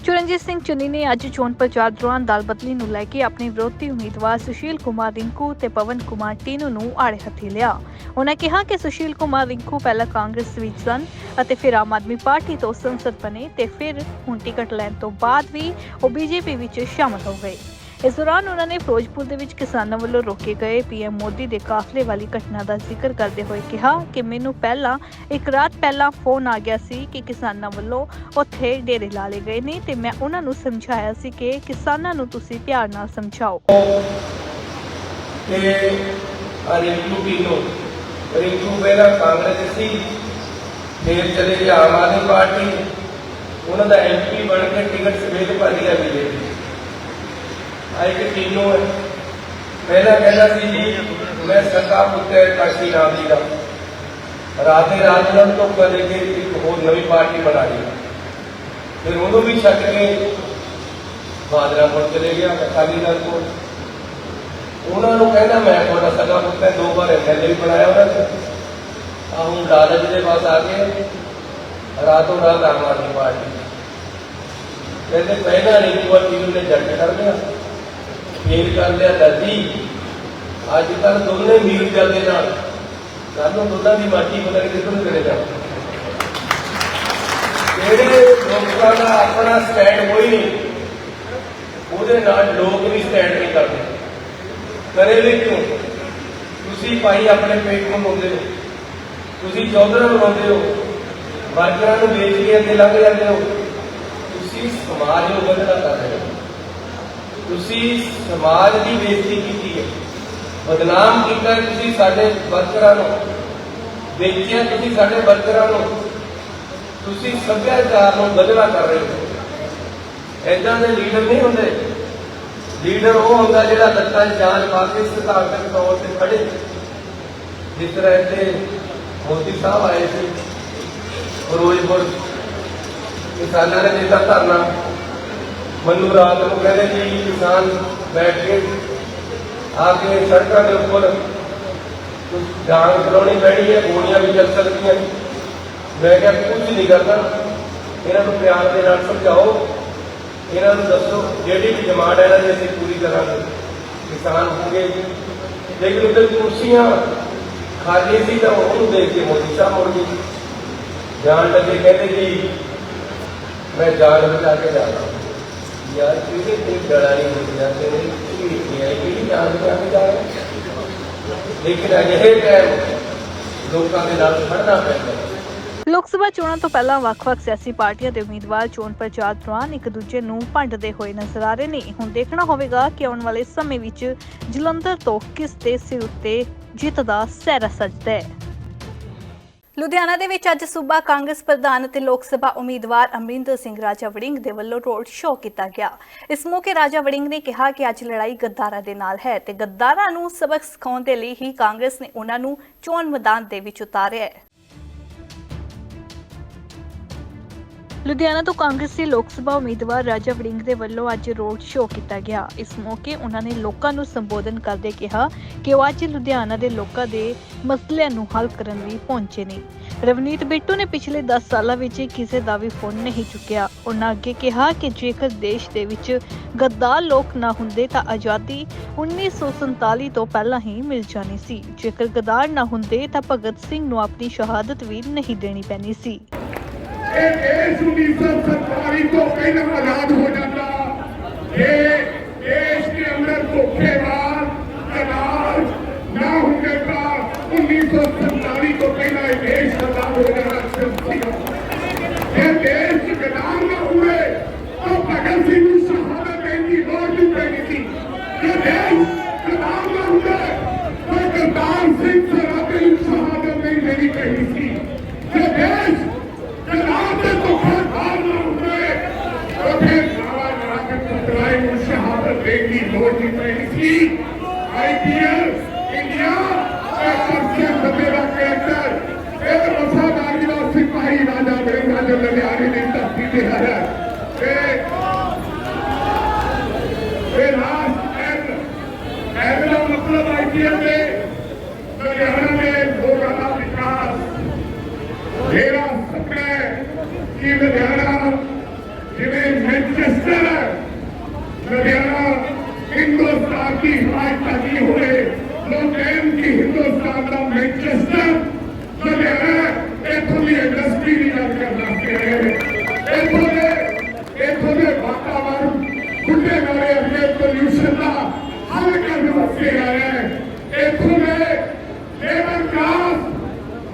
ਚੁਰਨਜੀਤ ਸਿੰਘ ਚੁੰਨੀ ਨੇ ਅੱਜ ਚੋਣ ਪ੍ਰਚਾਰ ਦੌਰਾਨ ਦਲ ਬਦਲੀ ਨੂੰ ਲੈ ਕੇ ਆਪਣੇ ਵਿਰੋਧੀ ਉਮੀਦਵਾਰ ਸੁਸ਼ੀਲ ਕੁਮਾਰ ਰਿੰਕੂ ਤੇ ਪਵਨ ਕੁਮਾਰ ਟੀਨੂ ਨੂੰ ਆੜੇ ਹੱਥੀ ਲਿਆ। ਉਹਨਾਂ ਕਿਹਾ ਕਿ ਸੁਸ਼ੀਲ ਕੁਮਾਰ ਰਿੰਕੂ ਪਹਿਲਾਂ ਕਾਂਗਰਸ ਵਿੱਚ ਸਨ ਅਤੇ ਫਿਰ ਆਮ ਆਦਮੀ ਪਾਰਟੀ ਤੋਂ ਸੰਸਦ ਬਣੇ ਤੇ ਫਿਰ ਹੁਣ ਟਿਕਟ ਲੈਣ ਤੋਂ ਬਾਅਦ ਵੀ ਉਹ ਬੀਜੇਪੀ ਵਿੱਚ ਸ਼ਾਮਲ ਹੋ ਗਏ। ਇਸ ਦੌਰਾਨ ਉਹਨਾਂ ਨੇ ਫਿਰੋਜ਼ਪੁਰ ਦੇ ਵਿੱਚ ਕਿਸਾਨਾਂ ਵੱਲੋਂ ਰੋਕੇ ਗਏ ਪੀਐਮ ਮੋਦੀ ਦੇ ਕਾਫਲੇ ਵਾਲੀ ਘਟਨਾ ਦਾ ਜ਼ਿਕਰ ਕਰਦੇ ਹੋਏ ਕਿਹਾ ਕਿ ਮੈਨੂੰ ਪਹਿਲਾਂ, ਇੱਕ ਰਾਤ ਪਹਿਲਾਂ ਫੋਨ ਆ ਗਿਆ ਸੀ ਕਿ ਕਿਸਾਨਾਂ ਵੱਲੋਂ ਉੱਥੇ ਡੇਰੇ ਲਾ ਲਏ ਗਏ ਨੇ ਤੇ ਮੈਂ ਉਹਨਾਂ ਨੂੰ ਸਮਝਾਇਆ ਸੀ ਕਿ ਕਿਸਾਨਾਂ ਨੂੰ ਤੁਸੀਂ ਪਿਆਰ ਨਾਲ ਸਮਝਾਓ। ਤੇ ਰਿੰਕੂ ਪੀਨੋ ਰਿੰਕੂ ਪਹਿਲਾਂ ਕਾਂਗਰਸ ਸੀ, ਫਿਰ ਚਲੇ ਗਏ ਆਮ ਆਦਮੀ ਪਾਰਟੀ। ਉਹਨਾਂ ਦਾ ਐਮਪੀ ਬਣ ਕੇ ਟਿਕਟ ਸਵੇਦ ਭਰ ਗਿਆ ਬੀਜੇਪੀ ਇੱਕ ਟੀਨੋ ਹੈ। ਪਹਿਲਾਂ ਕਹਿੰਦਾ ਸੀ ਜੀ, ਮੈਂ ਸਕਾ ਪੁੱਤਰ ਕਾਸ਼ੀ ਨਾਮ ਜੀ ਦਾ। ਰਾਤੇ ਰਾਤ ਨੂੰ ਧੋਖਾ ਦੇ ਕੇ ਇੱਕ ਹੋਰ ਨਵੀਂ ਪਾਰਟੀ ਬਣਾ ਲਈ। ਫਿਰ ਉਹਨੂੰ ਵੀ ਛੱਡ ਕੇ ਬਾਦਰਾਪੁਰ ਚਲੇ ਗਿਆ, ਅਕਾਲੀ ਦਲ ਕੋਲ। ਉਹਨਾਂ ਨੂੰ ਕਹਿੰਦਾ, ਮੈਂ ਤੁਹਾਡਾ ਸਗਾ ਪੁੱਤਰ ਦੋ ਵਾਰ ਐਮਐਲਏ ਵੀ ਬਣਾਇਆ ਉਹਨਾਂ ਨੇ। ਆ ਹੁਣ ਲਾਲਚ ਦੇ ਪਾਸ ਆ ਕੇ ਰਾਤੋਂ ਰਾਤ ਆਮ ਆਦਮੀ ਪਾਰਟੀ ਕਹਿੰਦੇ, ਪਹਿਲਾਂ ਨਹੀਂ ਇੱਕ ਟੀਮ ਨੇ ਜੱਟ ਕਰ ਲਿਆ। ਫੇਰ ਕਰ ਲਿਆ ਦਰਜੀ ਅੱਜ ਕੱਲ ਦੋਨੇ ਮੀਰ ਜਾਂਦੇ ਨਾਲ। ਕੱਲ ਨੂੰ ਦੋਨਾਂ ਦੀ ਮਾਟੀ ਪਤਾ ਨਹੀਂ ਕਿੱਧਰ ਨੂੰ ਚਲੇ ਜਾਣਾ। ਜਿਹੜੇ ਲੋਕਾਂ ਦਾ ਆਪਣਾ ਸਟੈਂਡ ਹੋਈ ਨਹੀਂ, ਉਹਦੇ ਨਾਲ ਲੋਕ ਵੀ ਸਟੈਂਡ ਨਹੀਂ ਕਰਦੇ। ਕਰੇ ਵੀ ਕਿਉਂ? ਤੁਸੀਂ ਭਾਈ ਆਪਣੇ ਪੇਟ ਨੂੰ ਲਾਉਂਦੇ ਹੋ। ਤੁਸੀਂ ਚੌਧਰਾਂ ਨੂੰ ਲਾਉਂਦੇ ਹੋ। ਵਰਕਰਾਂ ਨੂੰ ਵੇਚ ਕੇ ਅੱਗੇ ਲੰਘ ਜਾਂਦੇ ਹੋ। ਤੁਸੀਂ ਸਮਾਜ ਨੂੰ ਬਦਲਾ ਕਰ ਰਹੇ ਹੋ। ਤੁਸੀਂ ਸਮਾਜ ਦੀ ਬੇਇੱਜ਼ਤੀ ਕੀਤੀ ਹੈ। ਬਦਨਾਮ ਕੀਤਾ ਤੁਸੀਂ ਸਾਡੇ ਵਰਕਰਾਂ ਨੂੰ। ਵੇਚਿਆ ਤੁਸੀਂ ਸਾਡੇ ਵਰਕਰਾਂ ਨੂੰ। ਤੁਸੀਂ ਸੱਭਿਆਚਾਰ ਨੂੰ ਬਦਲਾ ਕਰ ਰਹੇ ਹੋ। ਐਦਾਂ ਦੇ ਲੀਡਰ ਨਹੀਂ ਹੁੰਦੇ। ਲੀਡਰ ਉਹ ਹੁੰਦਾ ਜਿਹੜਾ ਲੱਤਾਂ 'ਚ ਜਾਨ ਪਾ ਕੇ ਸਿਧਾਂਤਕ ਤੌਰ ਤੇ ਖੜੇ। ਜਿਸ ਤਰ੍ਹਾਂ ਇੱਥੇ ਮੋਦੀ ਸਾਹਿਬ ਆਏ ਸੀ। ਫਿਰੋਜ਼ਪੁਰ ਕਿਸਾਨਾਂ ਨੇ ਦਿੱਤਾ ਧਰਨਾ। ਮੈਨੂੰ ਰਾਤ ਨੂੰ ਕਹਿੰਦੇ ਜੀ ਕਿਸਾਨ ਬੈਠ ਕੇ ਆ ਕੇ ਸੜਕਾਂ ਦੇ ਉੱਪਰ ਡਾਂਗ ਚਲਾਉਣੀ ਪੈਣੀ ਹੈ ਗੋਲੀਆਂ ਵੀ ਚੱਲ ਸਕਦੀਆਂ ਮੈਂ ਕਿਹਾ ਕੁਝ ਨਹੀਂ ਕਰਨਾ ਇਹਨਾਂ ਨੂੰ ਪਿਆਰ ਦੇ ਨਾਲ ਸਮਝਾਓ ਇਹਨਾਂ ਨੂੰ ਦੱਸੋ ਜਿਹੜੀ ਵੀ ਡਿਮਾਂਡ ਹੈ ਇਹਨਾਂ ਦੀ ਅਸੀਂ ਪੂਰੀ ਕਰਾਂਗੇ ਕਿਸਾਨ ਹੋਣਗੇ ਲੇਕਿਨ ਉੱਤੇ ਕੁਰਸੀਆਂ ਖਾਲੀ ਸੀ ਤਾਂ ਉਹਨੂੰ ਦੇਖ ਕੇ ਮੋਦੀ ਸਾਹਿਬ ਮੁੜ ਗਏ ਜਾਣ ਲੱਗੇ ਕਹਿੰਦੇ ਜੀ ਮੈਂ ਜਾਨ ਬਚਾ ਕੇ ਜਾ ਰਹਾ ਹੂੰ ਯਾਰ ਕਿਹਦੇ ਤੇ ਡਰਾ ਨਹੀਂ ਹੁੰਦਾ ਤੇਰੇ ਕੀ ਲਿਖਿਆ ਕਿਹੜੀ ਜਾਨ ਬਚਾ ਕੇ ਲੇਕਿਨ ਅਜਿਹੇ ਟਾਈਮ ਲੋਕਾਂ ਦੇ ਨਾਲ ਖੜਨਾ ਪੈਂਦਾ ਹੈ। ਲੋਕ ਸਭਾ ਚੋਣਾਂ ਤੋਂ ਪਹਿਲਾਂ ਵੱਖ-ਵੱਖ ਸਿਆਸੀ ਪਾਰਟੀਆਂ ਦੇ ਉਮੀਦਵਾਰ ਚੋਣ ਪ੍ਰਚਾਰ ਦੌਰਾਨ ਇੱਕ ਦੂਜੇ ਨੂੰ ਭੰਡਦੇ ਹੋਏ ਨਜ਼ਰ ਆ ਰਹੇ ਨੇ। ਹੁਣ ਦੇਖਣਾ ਹੋਵੇਗਾ ਕਿ ਆਉਣ ਵਾਲੇ ਸਮੇਂ ਵਿੱਚ ਜਲੰਧਰ ਤੋਂ ਕਿਸ ਦੇ ਸਿਰ ਉੱਤੇ ਜਿੱਤ ਦਾ ਸਹਿਰਾ ਸਜਦਾ ਹੈ। ਲੁਧਿਆਣਾ ਦੇ ਵਿੱਚ ਅੱਜ ਸੂਬਾ ਕਾਂਗਰਸ ਪ੍ਰਧਾਨ ਅਤੇ ਲੋਕ ਸਭਾ ਉਮੀਦਵਾਰ ਅਮਰਿੰਦਰ ਸਿੰਘ ਰਾਜਾ ਵੜਿੰਗ ਦੇ ਵੱਲੋਂ ਰੋਡ ਸ਼ੋਅ ਕੀਤਾ ਗਿਆ। ਇਸ ਮੌਕੇ ਰਾਜਾ ਵੜਿੰਗ ਨੇ ਕਿਹਾ ਕਿ ਅੱਜ ਲੜਾਈ ਗੱਦਾਰਾਂ ਦੇ ਨਾਲ ਹੈ ਤੇ ਗੱਦਾਰਾਂ ਨੂੰ ਸਬਕ ਸਿਖਾਉਣ ਦੇ ਲਈ ਹੀ ਕਾਂਗਰਸ ਨੇ ਉਹਨਾਂ ਨੂੰ ਚੋਣ ਮੈਦਾਨ ਦੇ ਵਿੱਚ ਉਤਾਰਿਆ ਹੈ। ਲੁਧਿਆਣਾ ਤੋਂ ਕਾਂਗਰਸੀ ਲੋਕ ਸਭਾ ਉਮੀਦਵਾਰ ਰਾਜਾ ਵੜਿੰਗ ਦੇ ਵੱਲੋਂ ਅੱਜ ਰੋਡ ਸ਼ੋਅ ਕੀਤਾ ਗਿਆ। ਇਸ ਮੌਕੇ ਉਹਨਾਂ ਨੇ ਲੋਕਾਂ ਨੂੰ ਸੰਬੋਧਨ ਕਰਦੇ ਕਿਹਾ ਕਿ ਉਹ ਅੱਜ ਲੁਧਿਆਣਾ ਦੇ ਲੋਕਾਂ ਦੇ ਮਸਲਿਆਂ ਨੂੰ ਹੱਲ ਕਰਨ ਲਈ ਪਹੁੰਚੇ ਨੇ। ਰਵਨੀਤ ਬਿੱਟੂ ਨੇ ਪਿਛਲੇ 10 ਸਾਲਾਂ ਵਿੱਚ ਕਿਸੇ ਦਾ ਵੀ ਫੋਨ ਨਹੀਂ ਚੁੱਕਿਆ। ਉਹਨਾਂ ਅੱਗੇ ਕਿਹਾ ਕਿ ਜੇਕਰ ਦੇਸ਼ ਦੇ ਵਿੱਚ ਗੱਦਾਰ ਲੋਕ ਨਾ ਹੁੰਦੇ ਤਾਂ ਆਜ਼ਾਦੀ 1947 ਤੋਂ ਪਹਿਲਾਂ ਹੀ ਮਿਲ ਜਾਣੀ ਸੀ। ਜੇਕਰ ਗੱਦਾਰ ਨਾ ਹੁੰਦੇ ਤਾਂ ਭਗਤ ਸਿੰਘ ਨੂੰ ਆਪਣੀ ਸ਼ਹਾਦਤ ਵੀ ਨਹੀਂ ਦੇਣੀ ਪੈਣੀ ਸੀ। ਇਹ ਦੇਸ਼ ਦੀ ਸਰਕਾਰੀ ਤੋਂ ਪਹਿਲਾਂ ਆਜ਼ਾਦ ਹੋ ਜਾਂਦਾ ਇਹ ਦੇਸ਼ ਦੇ ਅੰਦਰ ਧੋਖੇਬਾਜ਼ ਕਨਾਲ ਨਾ ਹੁੰਦੇ ਤਾਂ 1947 ਤੋਂ ਪਹਿਲਾਂ ਇਹ ਦੇਸ਼ ਆਜ਼ਾਦ ਹੋ ਜਾਣਾ ਸੀਗਾ ਇਹ ਦੇਸ਼ ਚ ਗਦਾਰ ਨਾ ਹੋਵੇ ਤਾਂ ਭਗਤ ਸਿੰਘ ਨੂੰ ਸ਼ਹਾਦਤ ਦੇਣ ਦੀ ਲੋੜ ਨਹੀਂ ਪੈਣੀ ਸੀ ਇਹ ਦੇਸ਼ ਗਦਾਰ ਨਾ ਹੁੰਦਾ ਤਾਂ ਕਰਤਾਰ ਸਿੰਘ ਸਰਾਭੇ ਨੂੰ ਸ਼ਹਾਦਤ ਨਹੀਂ ਦੇਣੀ ਪੈਣੀ ਸੀ ਇਹ ਦੇਸ਼ ਜਨਾਬ ਦੇ ਧੋਖੇ ਖਾਣ ਨਾ ਹੁੰਦੇ ਉਹਦੇ ਨਾਰਾ ਨਾ ਕੇ ਪੁੱਤਰਾਏ ਨੂੰ ਸ਼ਹਾਦਤ ਦੇਣ ਦੀ ਲੋੜ ਨਹੀਂ ਪੈਣੀ ਸੀ ਆਈਪੀਐਲ ਇੰਡੀਆ ਇਹ ਸਰਸੇ ਬੰਦੇ ਦਾ ਕੈਰੈਕਟਰ ਇਹ ਵਫਾਦਾਰੀ ਦਾ ਸਿਪਾਹੀ ਰਾਜਾ ਬੇਗਾ ਜੋ ਲੁਧਿਆਣੇ ਦੀ ਧਰਤੀ ਤੇ ਆਇਆ ਤੇ ਇਹ ਲਾਸਟ ਐਂਡ ਐਂਡ ਦਾ ਮਤਲਬ ਆਈਪੀਐਲ ਦੇ ਲੁਧਿਆਣਾ ਦੇ ਲੋਕਾਂ ਦਾ ਵਿਕਾਸ ਮੇਰਾ ਸੁਪਨਾ ਹੈ ਕਿ ਲੁਧਿਆਣਾ ਜਿਵੇਂ ਮੈਨਚੈਸਟਰ ਹੈ ਲੁਧਿਆਣਾ ਹਿੰਦੁਸਤਾਨ ਦੀ ਰਾਜਧਾਨੀ ਹੋਵੇ ਲੋਕ ਕਹਿਣ ਕਿ ਹਿੰਦੁਸਤਾਨ ਦਾ ਮੈਨਚੈਸਟਰ ਲੁਧਿਆਣਾ ਇੱਥੋਂ ਦੀ ਇੰਡਸਟਰੀ ਦੀ ਗੱਲ ਕਰਨਾ ਚਾਹੀਦਾ ਇੱਥੋਂ ਦੇ ਇੱਥੋਂ ਦੇ ਵਾਤਾਵਰਣ ਖੁੱਲੇ ਨਾਲੇ ਅੱਗੇ ਪੋਲਿਊਸ਼ਨ ਦਾ ਹੱਲ ਕਰਨ ਵਾਸਤੇ ਆਇਆ ਹੈ ਇੱਥੋਂ ਦੇ ਲੇਬਰ ਕਲਾਸ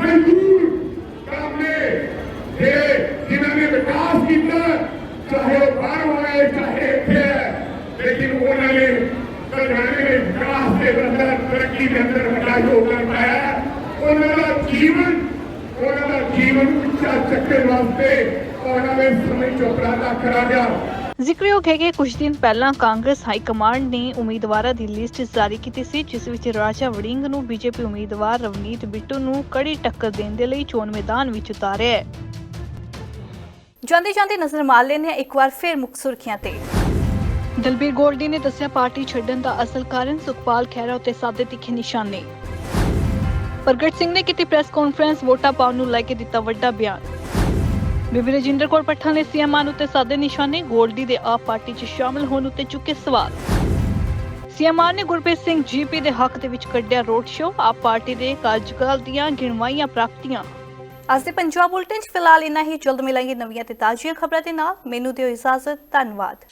ਮਜ਼ਦੂਰ ਕਾਮੇ ਜੇ ਜਿਨ੍ਹਾਂ ਨੇ ਵਿਕਾਸ ਕੀਤਾ ਚਾਹੇ ਉਹ ਬਾਹਰੋਂ ਆਏ ਚਾਹੇ ਇੱਥੇ ਹੈ ਲੇਕਿਨ ਉਹਨਾਂ ਨੇ ਲੁਧਿਆਣੇ ਦੇ ਵਿਕਾਸ ਦੇ ਅੰਦਰ ਤਰੱਕੀ ਦੇ ਅੰਦਰ ਵੱਡਾ ਯੋਗਦਾਨ ਪਾਇਆ ਹੈ। ਉਹਨਾਂ ਦਾ ਜੀਵਨ ਉਹਨਾਂ ਦਾ ਜੀਵਨ ਉੱਚਾ ਚੱਕਣ ਵਾਸਤੇ ਉਹਨਾਂ ਦੇ ਸਮੇਂ ਚੋਪੜਾ ਦਾ ਕਰਾ ਗਿਆ ਜ਼ਿਕਰਯੋਗ ਹੈ ਕਿ ਕੁਝ ਦਿਨ ਪਹਿਲਾਂ ਕਾਂਗਰਸ ਹਾਈ ਕਮਾਂਡ ਨੇ ਉਮੀਦਵਾਰਾਂ ਦੀ ਲਿਸਟ ਜਾਰੀ ਕੀਤੀ ਸੀ ਜਿਸ ਵਿੱਚ ਰਾਜਾ ਵੜਿੰਗ ਨੂੰ ਬੀਜੇਪੀ ਉਮੀਦਵਾਰ ਰਵਨੀਤ ਬਿੱਟੂ ਨੂੰ ਕੜੀ ਟੱਕਰ ਦੇਣ ਦੇ ਲਈ ਚੋਣ ਮੈਦਾਨ ਵਿੱਚ ਉਤਾਰਿਆ ਹੈ। ਜਾਂਦੇ ਜਾਂਦੇ ਨਜ਼ਰ ਮਾਰ ਲੈਂਦੇ ਹਾਂ ਇੱਕ ਵਾਰ ਫਿਰ ਮੁੱਖ ਸੁਰਖੀਆਂ ਤੇ। ਦਲਬੀਰ ਗੋਲਡੀ ਨੇ ਦੱਸਿਆ ਪਾਰਟੀ ਛੱਡਣ ਦਾ ਅਸਲ ਕਾਰਨ ਸੁਖਪਾਲ ਖਹਿਰਾ ਉੱਤੇ ਸਾਦੇ ਤਿੱਖੇ ਨਿਸ਼ਾਨੇ। ਪ੍ਰਗਟ ਸਿੰਘ ਨੇ ਕੀਤੀ ਪ੍ਰੈਸ ਕਾਨਫਰੰਸ ਵੋਟਾਂ ਪਾਉਣ ਨੂੰ ਲੈ ਕੇ ਦਿੱਤਾ ਵੱਡਾ ਬਿਆਨ। ਬੀਬੀ ਰਜਿੰਦਰ ਕੌਰ ਪੱਠਾ ਨੇ ਸੀਐਮ ਮਾਨ ਉੱਤੇ ਸਾਦੇ ਨਿਸ਼ਾਨੇ, ਗੋਲਡੀ ਦੇ ਆਪ ਪਾਰਟੀ 'ਚ ਸ਼ਾਮਲ ਹੋਣ ਉੱਤੇ ਚੁੱਕੇ ਸਵਾਲ। ਸੀਐਮ ਮਾਨ ਨੇ ਗੁਰਪ੍ਰੀਤ ਸਿੰਘ ਜੀਪੀ ਦੇ ਹੱਕ ਦੇ ਵਿੱਚ ਕੱਢਿਆ ਰੋਡ ਸ਼ੋਅ, ਆਪ ਪਾਰਟੀ ਦੇ ਕਾਰਜਕਾਲ ਦੀਆਂ ਗਿਣਵਾਈਆਂ ਪ੍ਰਾਪਤੀਆਂ। ਅੱਜ ਦੇ ਪੰਜਾਬ ਬੁਲਟਨ 'ਚ ਫਿਲਹਾਲ ਇੰਨਾ ਹੀ, ਜਲਦ ਮਿਲਾਂਗੇ ਨਵੀਆਂ ਤੇ ਤਾਜ਼ੀਆਂ ਖਬਰਾਂ ਦੇ ਨਾਲ। ਮੈਨੂੰ ਦਿਓ ਇਜਾਜ਼ਤ, ਧੰਨਵਾਦ।